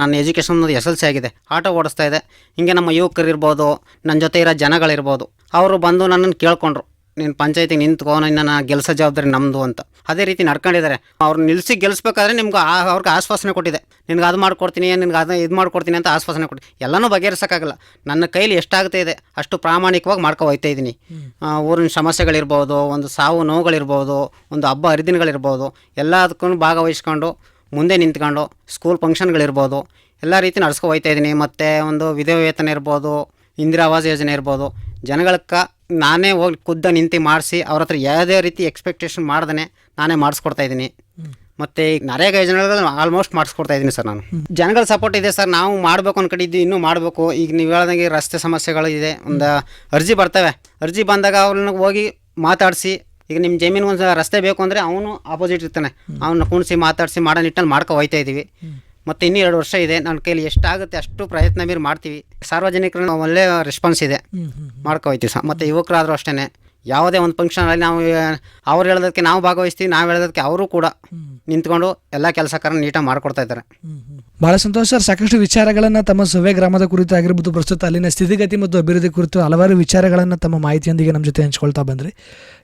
ನನ್ನ ಎಜುಕೇಷನ್ ಎಸ್ ಎಲ್ ಸಿ ಆಗಿದೆ. ಆಟೋ ಓಡಿಸ್ತಾ ಇದೆ. ಹಿಂಗೆ ನಮ್ಮ ಯುವಕರು ಇರ್ಬೋದು ನನ್ನ ಜೊತೆ ಇರೋ ಜನಗಳಿರ್ಬೋದು, ಅವರು ಬಂದು ನನ್ನನ್ನು ಕೇಳ್ಕೊಂಡ್ರು. ನೀನು ಪಂಚಾಯತಿಗೆ ನಿಂತ್ಕೋ ನಿನ್ನ ಗೆಲ್ಸ ಜವಾಬ್ದಾರಿ ನಮ್ಮದು ಅಂತ. ಅದೇ ರೀತಿ ನಡ್ಕೊಂಡಿದ್ದಾರೆ. ಅವ್ರು ನಿಲ್ಲಿಸಿ ಗೆಲ್ಲಿಸ್ಬೇಕಾದ್ರೆ ನಿಮ್ಗೆ ಅವ್ರಿಗೆ ಆಶ್ವಾಸನೆ ಕೊಟ್ಟಿದೆ. ನಿನ್ಗೆ ಅದು ಮಾಡ್ಕೊಡ್ತೀನಿ, ನಿನ್ಗೆ ಅದು ಇದು ಮಾಡ್ಕೊಡ್ತೀನಿ ಅಂತ ಆಶ್ವಾಸನೆ ಕೊಟ್ಟು ಎಲ್ಲನೂ ಬಗೆಹರಿಸೋಕ್ಕಾಗಲ್ಲ. ನನ್ನ ಕೈಲಿ ಎಷ್ಟಾಗ್ತಾ ಇದೆ, ಅಷ್ಟು ಪ್ರಾಮಾಣಿಕವಾಗಿ ಮಾಡ್ಕೊ ಹೋಗ್ತಾ ಇದ್ದೀನಿ ಊರಿನ ಸಮಸ್ಯೆಗಳಿರ್ಬೋದು, ಒಂದು ಸಾವು ನೋವುಗಳಿರ್ಬೋದು, ಒಂದು ಹಬ್ಬ ಹರಿದಿನಗಳಿರ್ಬೋದು ಎಲ್ಲದಕ್ಕೂ ಭಾಗವಹಿಸ್ಕೊಂಡು ಮುಂದೆ ನಿಂತ್ಕೊಂಡು ಸ್ಕೂಲ್ ಫಂಕ್ಷನ್ಗಳಿರ್ಬೋದು ಎಲ್ಲ ರೀತಿ ನಡ್ಸ್ಕೊ ಹೋಗ್ತಾ ಇದ್ದೀನಿ. ಮತ್ತು ಒಂದು ವಿಧವೆ ವೇತನ ಇರ್ಬೋದು ಇಂದಿರಾ ಆವಾಸ್ ಯೋಜನೆ ಇರ್ಬೋದು. ಜನಗಳಕ್ಕೆ ನಾನೇ ಹೋಗಿ ಖುದ್ದ ನಿಂತು ಮಾಡಿಸಿ ಅವ್ರ ಹತ್ರ ಯಾವುದೇ ರೀತಿ ಎಕ್ಸ್ಪೆಕ್ಟೇಷನ್ ಮಾಡ್ದೇ ನಾನೇ ಮಾಡಿಸ್ಕೊಡ್ತಾ ಇದ್ದೀನಿ. ಮತ್ತು ಈಗ ನರೇಗಾ ಯೋಜನೆಗಳು ಆಲ್ಮೋಸ್ಟ್ ಮಾಡಿಸ್ಕೊಡ್ತಾ ಇದ್ದೀನಿ ಸರ್ ನಾನು. ಜನಗಳ ಸಪೋರ್ಟ್ ಇದೆ ಸರ್. ನಾವು ಮಾಡಬೇಕು ಅನ್ಕೊಂಡಿದ್ದು ಇನ್ನೂ ಮಾಡಬೇಕು. ಈಗ ನೀವು ಹೇಳ್ದಂಗೆ ರಸ್ತೆ ಸಮಸ್ಯೆಗಳು ಇದೆ. ಒಂದು ಅರ್ಜಿ ಬರ್ತವೆ. ಅರ್ಜಿ ಬಂದಾಗ ಅವ್ರನ್ನ ಹೋಗಿ ಮಾತಾಡಿಸಿ ಈಗ ನಿಮ್ಮ ಜಮೀನು ಒಂದು ರಸ್ತೆ ಬೇಕು ಅಂದರೆ ಅವನು ಆಪೋಸಿಟ್ ಇರ್ತಾನೆ. ಅವನ್ನ ಕುಣಿಸಿ ಮಾತಾಡಿಸಿ ಮಾಡೋ ನಿಟ್ಟಲ್ಲಿ ಮಾಡ್ಕೊ ಹೋಯ್ತಾ ಇದ್ದೀವಿ ಮತ್ತು ಇನ್ನೂ ಎರಡು ವರ್ಷ ಇದೆ. ನನ್ನ ಕೈಲಿ ಎಷ್ಟಾಗುತ್ತೆ ಅಷ್ಟು ಪ್ರಯತ್ನ ಮೀರಿ ಮಾಡ್ತೀವಿ. ಸಾರ್ವಜನಿಕರ ಒಳ್ಳೆ ರೆಸ್ಪಾನ್ಸ್ ಇದೆ. ಮಾಡ್ಕೊ ಹೋಯ್ತೀವಿ ಸರ್ ಮತ್ತು ಯುವಕರಾದರೂ ಅಷ್ಟೇ ಯಾವುದೇ ಒಂದು ಫಂಕ್ಷನಲ್ಲಿ ನಾವು ಅವ್ರು ಹೇಳೋದಕ್ಕೆ ನಾವು ಭಾಗವಹಿಸ್ತೀವಿ ನಾವು ಹೇಳೋದಕ್ಕೆ ಅವರು ಕೂಡ. ನಿಂತ್ಕೊಂಡು ಎಲ್ಲ ಕೆಲಸ ಕಾರ್ಯ ನೀಟಾಗಿ ಮಾಡಿಕೊಡ್ತಾ ಇದ್ದಾರೆ. ಬಹಳ ಸಂತೋಷ ಸರ್. ಸಾಕಷ್ಟು ವಿಚಾರಗಳನ್ನು ತಮ್ಮ ಸೊವೆ ಗ್ರಾಮದ ಕುರಿತು ಆಗಿರ್ಬೋದು, ಪ್ರಸ್ತುತ ಅಲ್ಲಿನ ಸ್ಥಿತಿಗತಿ ಮತ್ತು ಅಭಿವೃದ್ಧಿ ಕುರಿತು ಹಲವಾರು ವಿಚಾರಗಳನ್ನು ತಮ್ಮ ಮಾಹಿತಿಯೊಂದಿಗೆ ನಮ್ಮ ಜೊತೆ ಹಂಚ್ಕೊಳ್ತಾ ಬಂದ್ರಿ.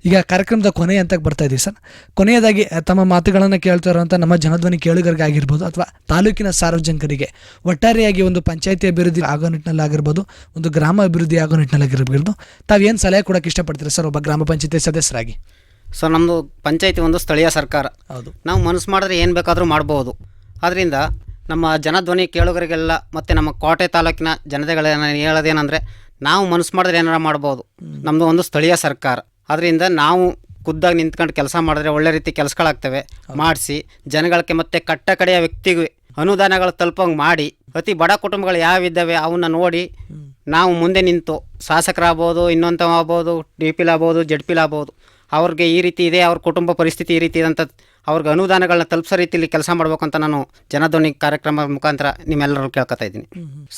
ಈಗ ಕಾರ್ಯಕ್ರಮದ ಕೊನೆ ಅಂತ ಬರ್ತಾ ಇದ್ದೀವಿ ಸರ್. ಕೊನೆಯದಾಗಿ ತಮ್ಮ ಮಾತುಗಳನ್ನು ಕೇಳ್ತಾ ಇರುವಂಥ ನಮ್ಮ ಜನಧ್ವನಿ ಕೇಳುಗರಿಗೆ ಆಗಿರ್ಬೋದು ಅಥವಾ ತಾಲೂಕಿನ ಸಾರ್ವಜನಿಕರಿಗೆ ಒಟ್ಟಾರೆಯಾಗಿ ಒಂದು ಪಂಚಾಯಿತಿ ಅಭಿವೃದ್ಧಿ ಆಗೋ ನಿಟ್ಟಿನಲ್ಲಿ ಆಗಿರ್ಬೋದು, ಒಂದು ಗ್ರಾಮ ಅಭಿವೃದ್ಧಿ ಆಗೋ ನಿಟ್ಟಿನಲ್ಲಿ ಆಗಿರ್ಬೋದು, ತಾವೇನು ಸಲಹೆ ಕೊಡೋಕೆ ಇಷ್ಟಪಡ್ತೀರಿ ಸರ್ ಒಬ್ಬ ಗ್ರಾಮ ಪಂಚಾಯತಿ ಸದಸ್ಯರಾಗಿ? ಸೊ ನಮ್ಮದು ಪಂಚಾಯತಿ ಒಂದು ಸ್ಥಳೀಯ ಸರ್ಕಾರ. ಹೌದು. ನಾವು ಮನಸ್ಸು ಮಾಡಿದ್ರೆ ಏನು ಬೇಕಾದರೂ ಮಾಡ್ಬೋದು. ಆದ್ದರಿಂದ ನಮ್ಮ ಜನಧ್ವನಿ ಕೇಳುಗರಿಗೆಲ್ಲ ಮತ್ತು ನಮ್ಮ ಕೋಟೆ ತಾಲೂಕಿನ ಜನತೆಗಳನ್ನ ಹೇಳೋದೇನಂದರೆ ನಾವು ಮನಸ್ಸು ಮಾಡಿದ್ರೆ ಏನಾರ ಮಾಡ್ಬೋದು. ನಮ್ಮದು ಒಂದು ಸ್ಥಳೀಯ ಸರ್ಕಾರ. ಅದರಿಂದ ನಾವು ಖುದ್ದಾಗಿ ನಿಂತ್ಕೊಂಡು ಕೆಲಸ ಮಾಡಿದ್ರೆ ಒಳ್ಳೆ ರೀತಿ ಕೆಲಸಗಳಾಗ್ತವೆ. ಮಾಡಿಸಿ ಜನಗಳಿಗೆ ಮತ್ತು ಕಟ್ಟ ಕಡೆಯ ವ್ಯಕ್ತಿಗೆ ಅನುದಾನಗಳು ತಲುಪಂಗೆ ಮಾಡಿ ಅತಿ ಬಡ ಕುಟುಂಬಗಳು ಯಾವಿದ್ದಾವೆ ಅವನ್ನ ನೋಡಿ ನಾವು ಮುಂದೆ ನಿಂತು ಶಾಸಕರಾಗ್ಬೋದು ಇನ್ನೊಂದು ಆಗ್ಬೋದು ಡಿ ಪಿಲ್ ಆಗ್ಬೋದು ಜಡ್ ಪಿಲ್ ಆಗ್ಬೋದು. ಅವ್ರಿಗೆ ಈ ರೀತಿ ಇದೆ ಅವ್ರ ಕುಟುಂಬ ಪರಿಸ್ಥಿತಿ ಈ ರೀತಿ ಇದೆ ಅಂತ ಅವ್ರಿಗೆ ಅನುದಾನಗಳನ್ನ ತಲುಪಿಸೋ ರೀತಿಯಲ್ಲಿ ಕೆಲಸ ಮಾಡಬೇಕು ಅಂತ ನಾನು ಜನಧ್ವನಿ ಕಾರ್ಯಕ್ರಮ ಮುಖಾಂತರ ನಿಮ್ಮೆಲ್ಲರೂ ಕೇಳ್ಕೊತಾ ಇದ್ದೀನಿ.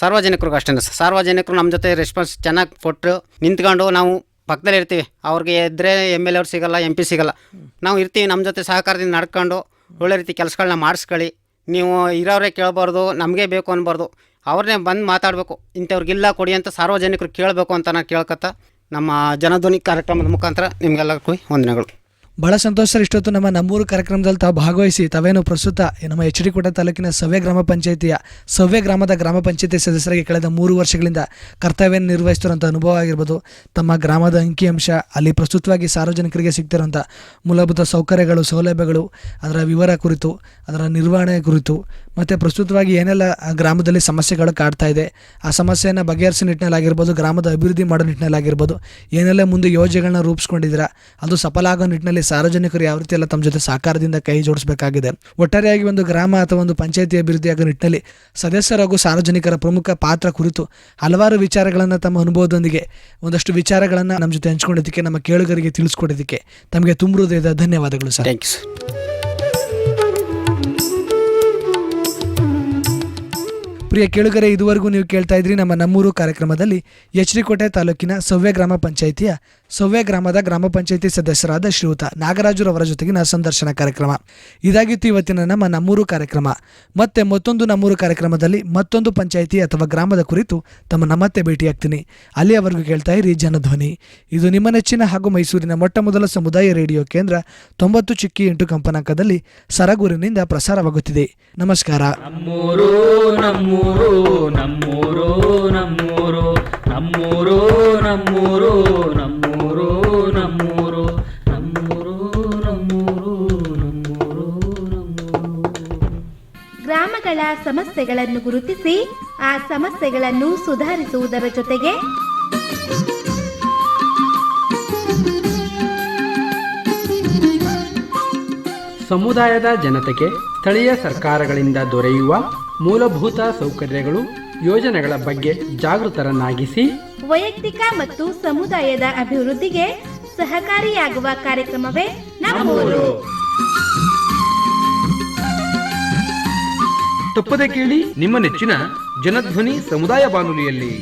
ಸಾರ್ವಜನಿಕರಿಗೂ ಅಷ್ಟೇ ಸಾರ್ವಜನಿಕರು ನಮ್ಮ ಜೊತೆ ರೆಸ್ಪಾನ್ಸ್ ಚೆನ್ನಾಗಿ ಕೊಟ್ಟರು ನಿಂತ್ಕೊಂಡು ನಾವು ಪಕ್ಕದಲ್ಲಿ ಇರ್ತೀವಿ. ಅವ್ರಿಗೆ ಎದ್ರೆ ಎಂ ಎಲ್ ಅವ್ರು ಸಿಗಲ್ಲ ಎಂ ಪಿ ಸಿಗಲ್ಲ. ನಾವು ಇರ್ತೀವಿ ನಮ್ಮ ಜೊತೆ ಸಹಕಾರದಿಂದ ನಡ್ಕೊಂಡು ಒಳ್ಳೆ ರೀತಿ ಕೆಲಸಗಳನ್ನ ಮಾಡಿಸ್ಕೊಳ್ಳಿ. ನೀವು ಇರೋರೇ ಕೇಳಬಾರ್ದು ನಮಗೆ ಬೇಕು ಅನ್ಬಾರ್ದು. ಅವ್ರನ್ನೇ ಬಂದು ಮಾತಾಡಬೇಕು. ಇಂಥವ್ರಿಗಿಲ್ಲ ಕೊಡಿ ಅಂತ ಸಾರ್ವಜನಿಕರು ಕೇಳಬೇಕು ಅಂತ ನಾನು ಕೇಳ್ಕೊತ ನಮ್ಮ ಜನಧ್ವನಿ ಕಾರ್ಯಕ್ರಮದ ಮುಖಾಂತರ ನಿಮಗೆಲ್ಲರಿಗೂ ವಂದನೆಗಳು. ಬಹಳ ಸಂತೋಷ ಸರ್, ಇಷ್ಟೊತ್ತು ನಮ್ಮ ನಮ್ಮೂರು ಕಾರ್ಯಕ್ರಮದಲ್ಲಿ ತಾವು ಭಾಗವಹಿಸಿ ತಾವೇನು ಪ್ರಸ್ತುತ ನಮ್ಮ ಎಚ್ ಡಿ ಕೋಟೆ ತಾಲೂಕಿನ ಸವ್ಯ ಗ್ರಾಮ ಪಂಚಾಯಿತಿಯ ಸವ್ಯ ಗ್ರಾಮದ ಗ್ರಾಮ ಪಂಚಾಯಿತಿ ಸದಸ್ಯರಿಗೆ ಕಳೆದ ಮೂರು ವರ್ಷಗಳಿಂದ ಕರ್ತವ್ಯ ನಿರ್ವಹಿಸ್ತಿರುವಂಥ ಅನುಭವ ಆಗಿರ್ಬೋದು. ತಮ್ಮ ಗ್ರಾಮದ ಅಂಕಿಅಂಶ ಅಲ್ಲಿ ಪ್ರಸ್ತುತವಾಗಿ ಸಾರ್ವಜನಿಕರಿಗೆ ಸಿಗ್ತಿರುವಂಥ ಮೂಲಭೂತ ಸೌಕರ್ಯಗಳು, ಸೌಲಭ್ಯಗಳು, ಅದರ ವಿವರ ಕುರಿತು, ಅದರ ನಿರ್ವಹಣೆ ಕುರಿತು, ಮತ್ತು ಪ್ರಸ್ತುತವಾಗಿ ಏನೆಲ್ಲ ಗ್ರಾಮದಲ್ಲಿ ಸಮಸ್ಯೆಗಳು ಕಾಡ್ತಾ ಇದೆ, ಆ ಸಮಸ್ಯೆಯನ್ನು ಬಗೆಹರಿಸೋ ನಿಟ್ಟಿನಲ್ಲಾಗಿರ್ಬೋದು, ಗ್ರಾಮದ ಅಭಿವೃದ್ಧಿ ಮಾಡೋ ನಿಟ್ಟಿನಲ್ಲಾಗಿರ್ಬೋದು, ಏನೆಲ್ಲ ಮುಂದೆ ಯೋಜನೆಗಳನ್ನ ರೂಪಿಸ್ಕೊಂಡಿದ್ದೀರಾ, ಅದು ಸಫಲ ಆಗೋ ನಿಟ್ಟಿನಲ್ಲಿ ಸಾರ್ವಜನಿಕರು ಯಾವ ರೀತಿ ಎಲ್ಲ ತಮ್ಮ ಜೊತೆ ಸಹಕಾರದಿಂದ ಕೈ ಜೋಡಿಸಬೇಕಾಗಿದೆ. ಒಟ್ಟಾರೆಯಾಗಿ ಒಂದು ಗ್ರಾಮ ಅಥವಾ ಒಂದು ಪಂಚಾಯತಿ ಅಭಿವೃದ್ಧಿ ಆಗೋ ನಿಟ್ಟಿನಲ್ಲಿ ಸದಸ್ಯರು ಹಾಗೂ ಸಾರ್ವಜನಿಕರ ಪ್ರಮುಖ ಪಾತ್ರ ಕುರಿತು ಹಲವಾರು ವಿಚಾರಗಳನ್ನು ತಮ್ಮ ಅನುಭವದೊಂದಿಗೆ ಒಂದಷ್ಟು ವಿಚಾರಗಳನ್ನು ನಮ್ಮ ಜೊತೆ ಹಂಚ್ಕೊಂಡಿದ್ದಕ್ಕೆ ನಮ್ಮ ಕೇಳುಗರಿಗೆ ತಿಳಿಸ್ಕೊಡೋದಕ್ಕೆ ತಮಗೆ ತುಂಬ ಹೃದಯದ ಧನ್ಯವಾದಗಳು ಸರ್. ಥ್ಯಾಂಕ್ ಯು ಪ್ರಿಯ ಕೇಳುಗರೆ ಇದುವರೆಗೂ ನೀವು ಕೇಳ್ತಾ ಇದ್ರಿ ನಮ್ಮ ನಮ್ಮೂರು ಕಾರ್ಯಕ್ರಮದಲ್ಲಿ ಎಚ್ ಕೋಟೆ ತಾಲೂಕಿನ ಸವ್ಯ ಗ್ರಾಮ ಪಂಚಾಯಿತಿಯ ಸವ್ಯ ಗ್ರಾಮದ ಗ್ರಾಮ ಪಂಚಾಯಿತಿ ಸದಸ್ಯರಾದ ಶ್ರೀಯುತ ನಾಗರಾಜುರವರ ಜೊತೆಗಿನ ಸಂದರ್ಶನ ಕಾರ್ಯಕ್ರಮ. ಇದಾಗಿತ್ತು ಇವತ್ತಿನ ನಮ್ಮ ನಮ್ಮೂರು ಕಾರ್ಯಕ್ರಮ. ಮತ್ತೆ ಮತ್ತೊಂದು ನಮ್ಮೂರು ಕಾರ್ಯಕ್ರಮದಲ್ಲಿ ಮತ್ತೊಂದು ಪಂಚಾಯಿತಿ ಅಥವಾ ಗ್ರಾಮದ ಕುರಿತು ತಮ್ಮ ಮತ್ತೆ ಭೇಟಿಯಾಗ್ತೀನಿ ಅಲ್ಲಿಯವರೆಗೂ ಕೇಳ್ತಾ ಇರಿ ಜನಧ್ವನಿ. ಇದು ನಿಮ್ಮ ನೆಚ್ಚಿನ ಹಾಗೂ ಮೈಸೂರಿನ ಮೊಟ್ಟ ಮೊದಲ ಸಮುದಾಯ ರೇಡಿಯೋ ಕೇಂದ್ರ ತೊಂಬತ್ತು ಚಿಕ್ಕಿ ಎಂಟು ಕಂಪನಾಂಕದಲ್ಲಿ ಸರಗೂರಿನಿಂದ ಪ್ರಸಾರವಾಗುತ್ತಿದೆ. ನಮಸ್ಕಾರ. ನಮ್ಮೂರು ನಮ್ಮೂರು ನಮ್ಮೂರು ನಮ್ಮೂರು ನಮ್ಮೂರು ನಮ್ಮೂರು ಗ್ರಾಮಗಳ ಸಮಸ್ಯೆಗಳನ್ನು ಗುರುತಿಸಿ ಆ ಸಮಸ್ಯೆಗಳನ್ನು ಸುಧಾರಿಸುವುದರ ಜೊತೆಗೆ ಸಮುದಾಯದ ಜನತೆಗೆ ಸ್ಥಳೀಯ ಸರ್ಕಾರಗಳಿಂದ ದೊರೆಯುವ ಮೂಲಭೂತ ಸೌಕರ್ಯಗಳು ಯೋಜನೆಗಳ ಬಗ್ಗೆ ಜಾಗೃತರನ್ನಾಗಿಸಿ ವೈಯಕ್ತಿಕ ಮತ್ತು ಸಮುದಾಯದ ಅಭಿವೃದ್ಧಿಗೆ ಸಹಕಾರಿಯಾಗುವ ಕಾರ್ಯಕ್ರಮವೇ ನಮ್ಮೂರು. ತಪ್ಪದೆ ಕೇಳಿ ನಿಮ್ಮ ನೆಚ್ಚಿನ ಜನಧ್ವನಿ ಸಮುದಾಯ ಬಾನುಲಿಯಲ್ಲಿ.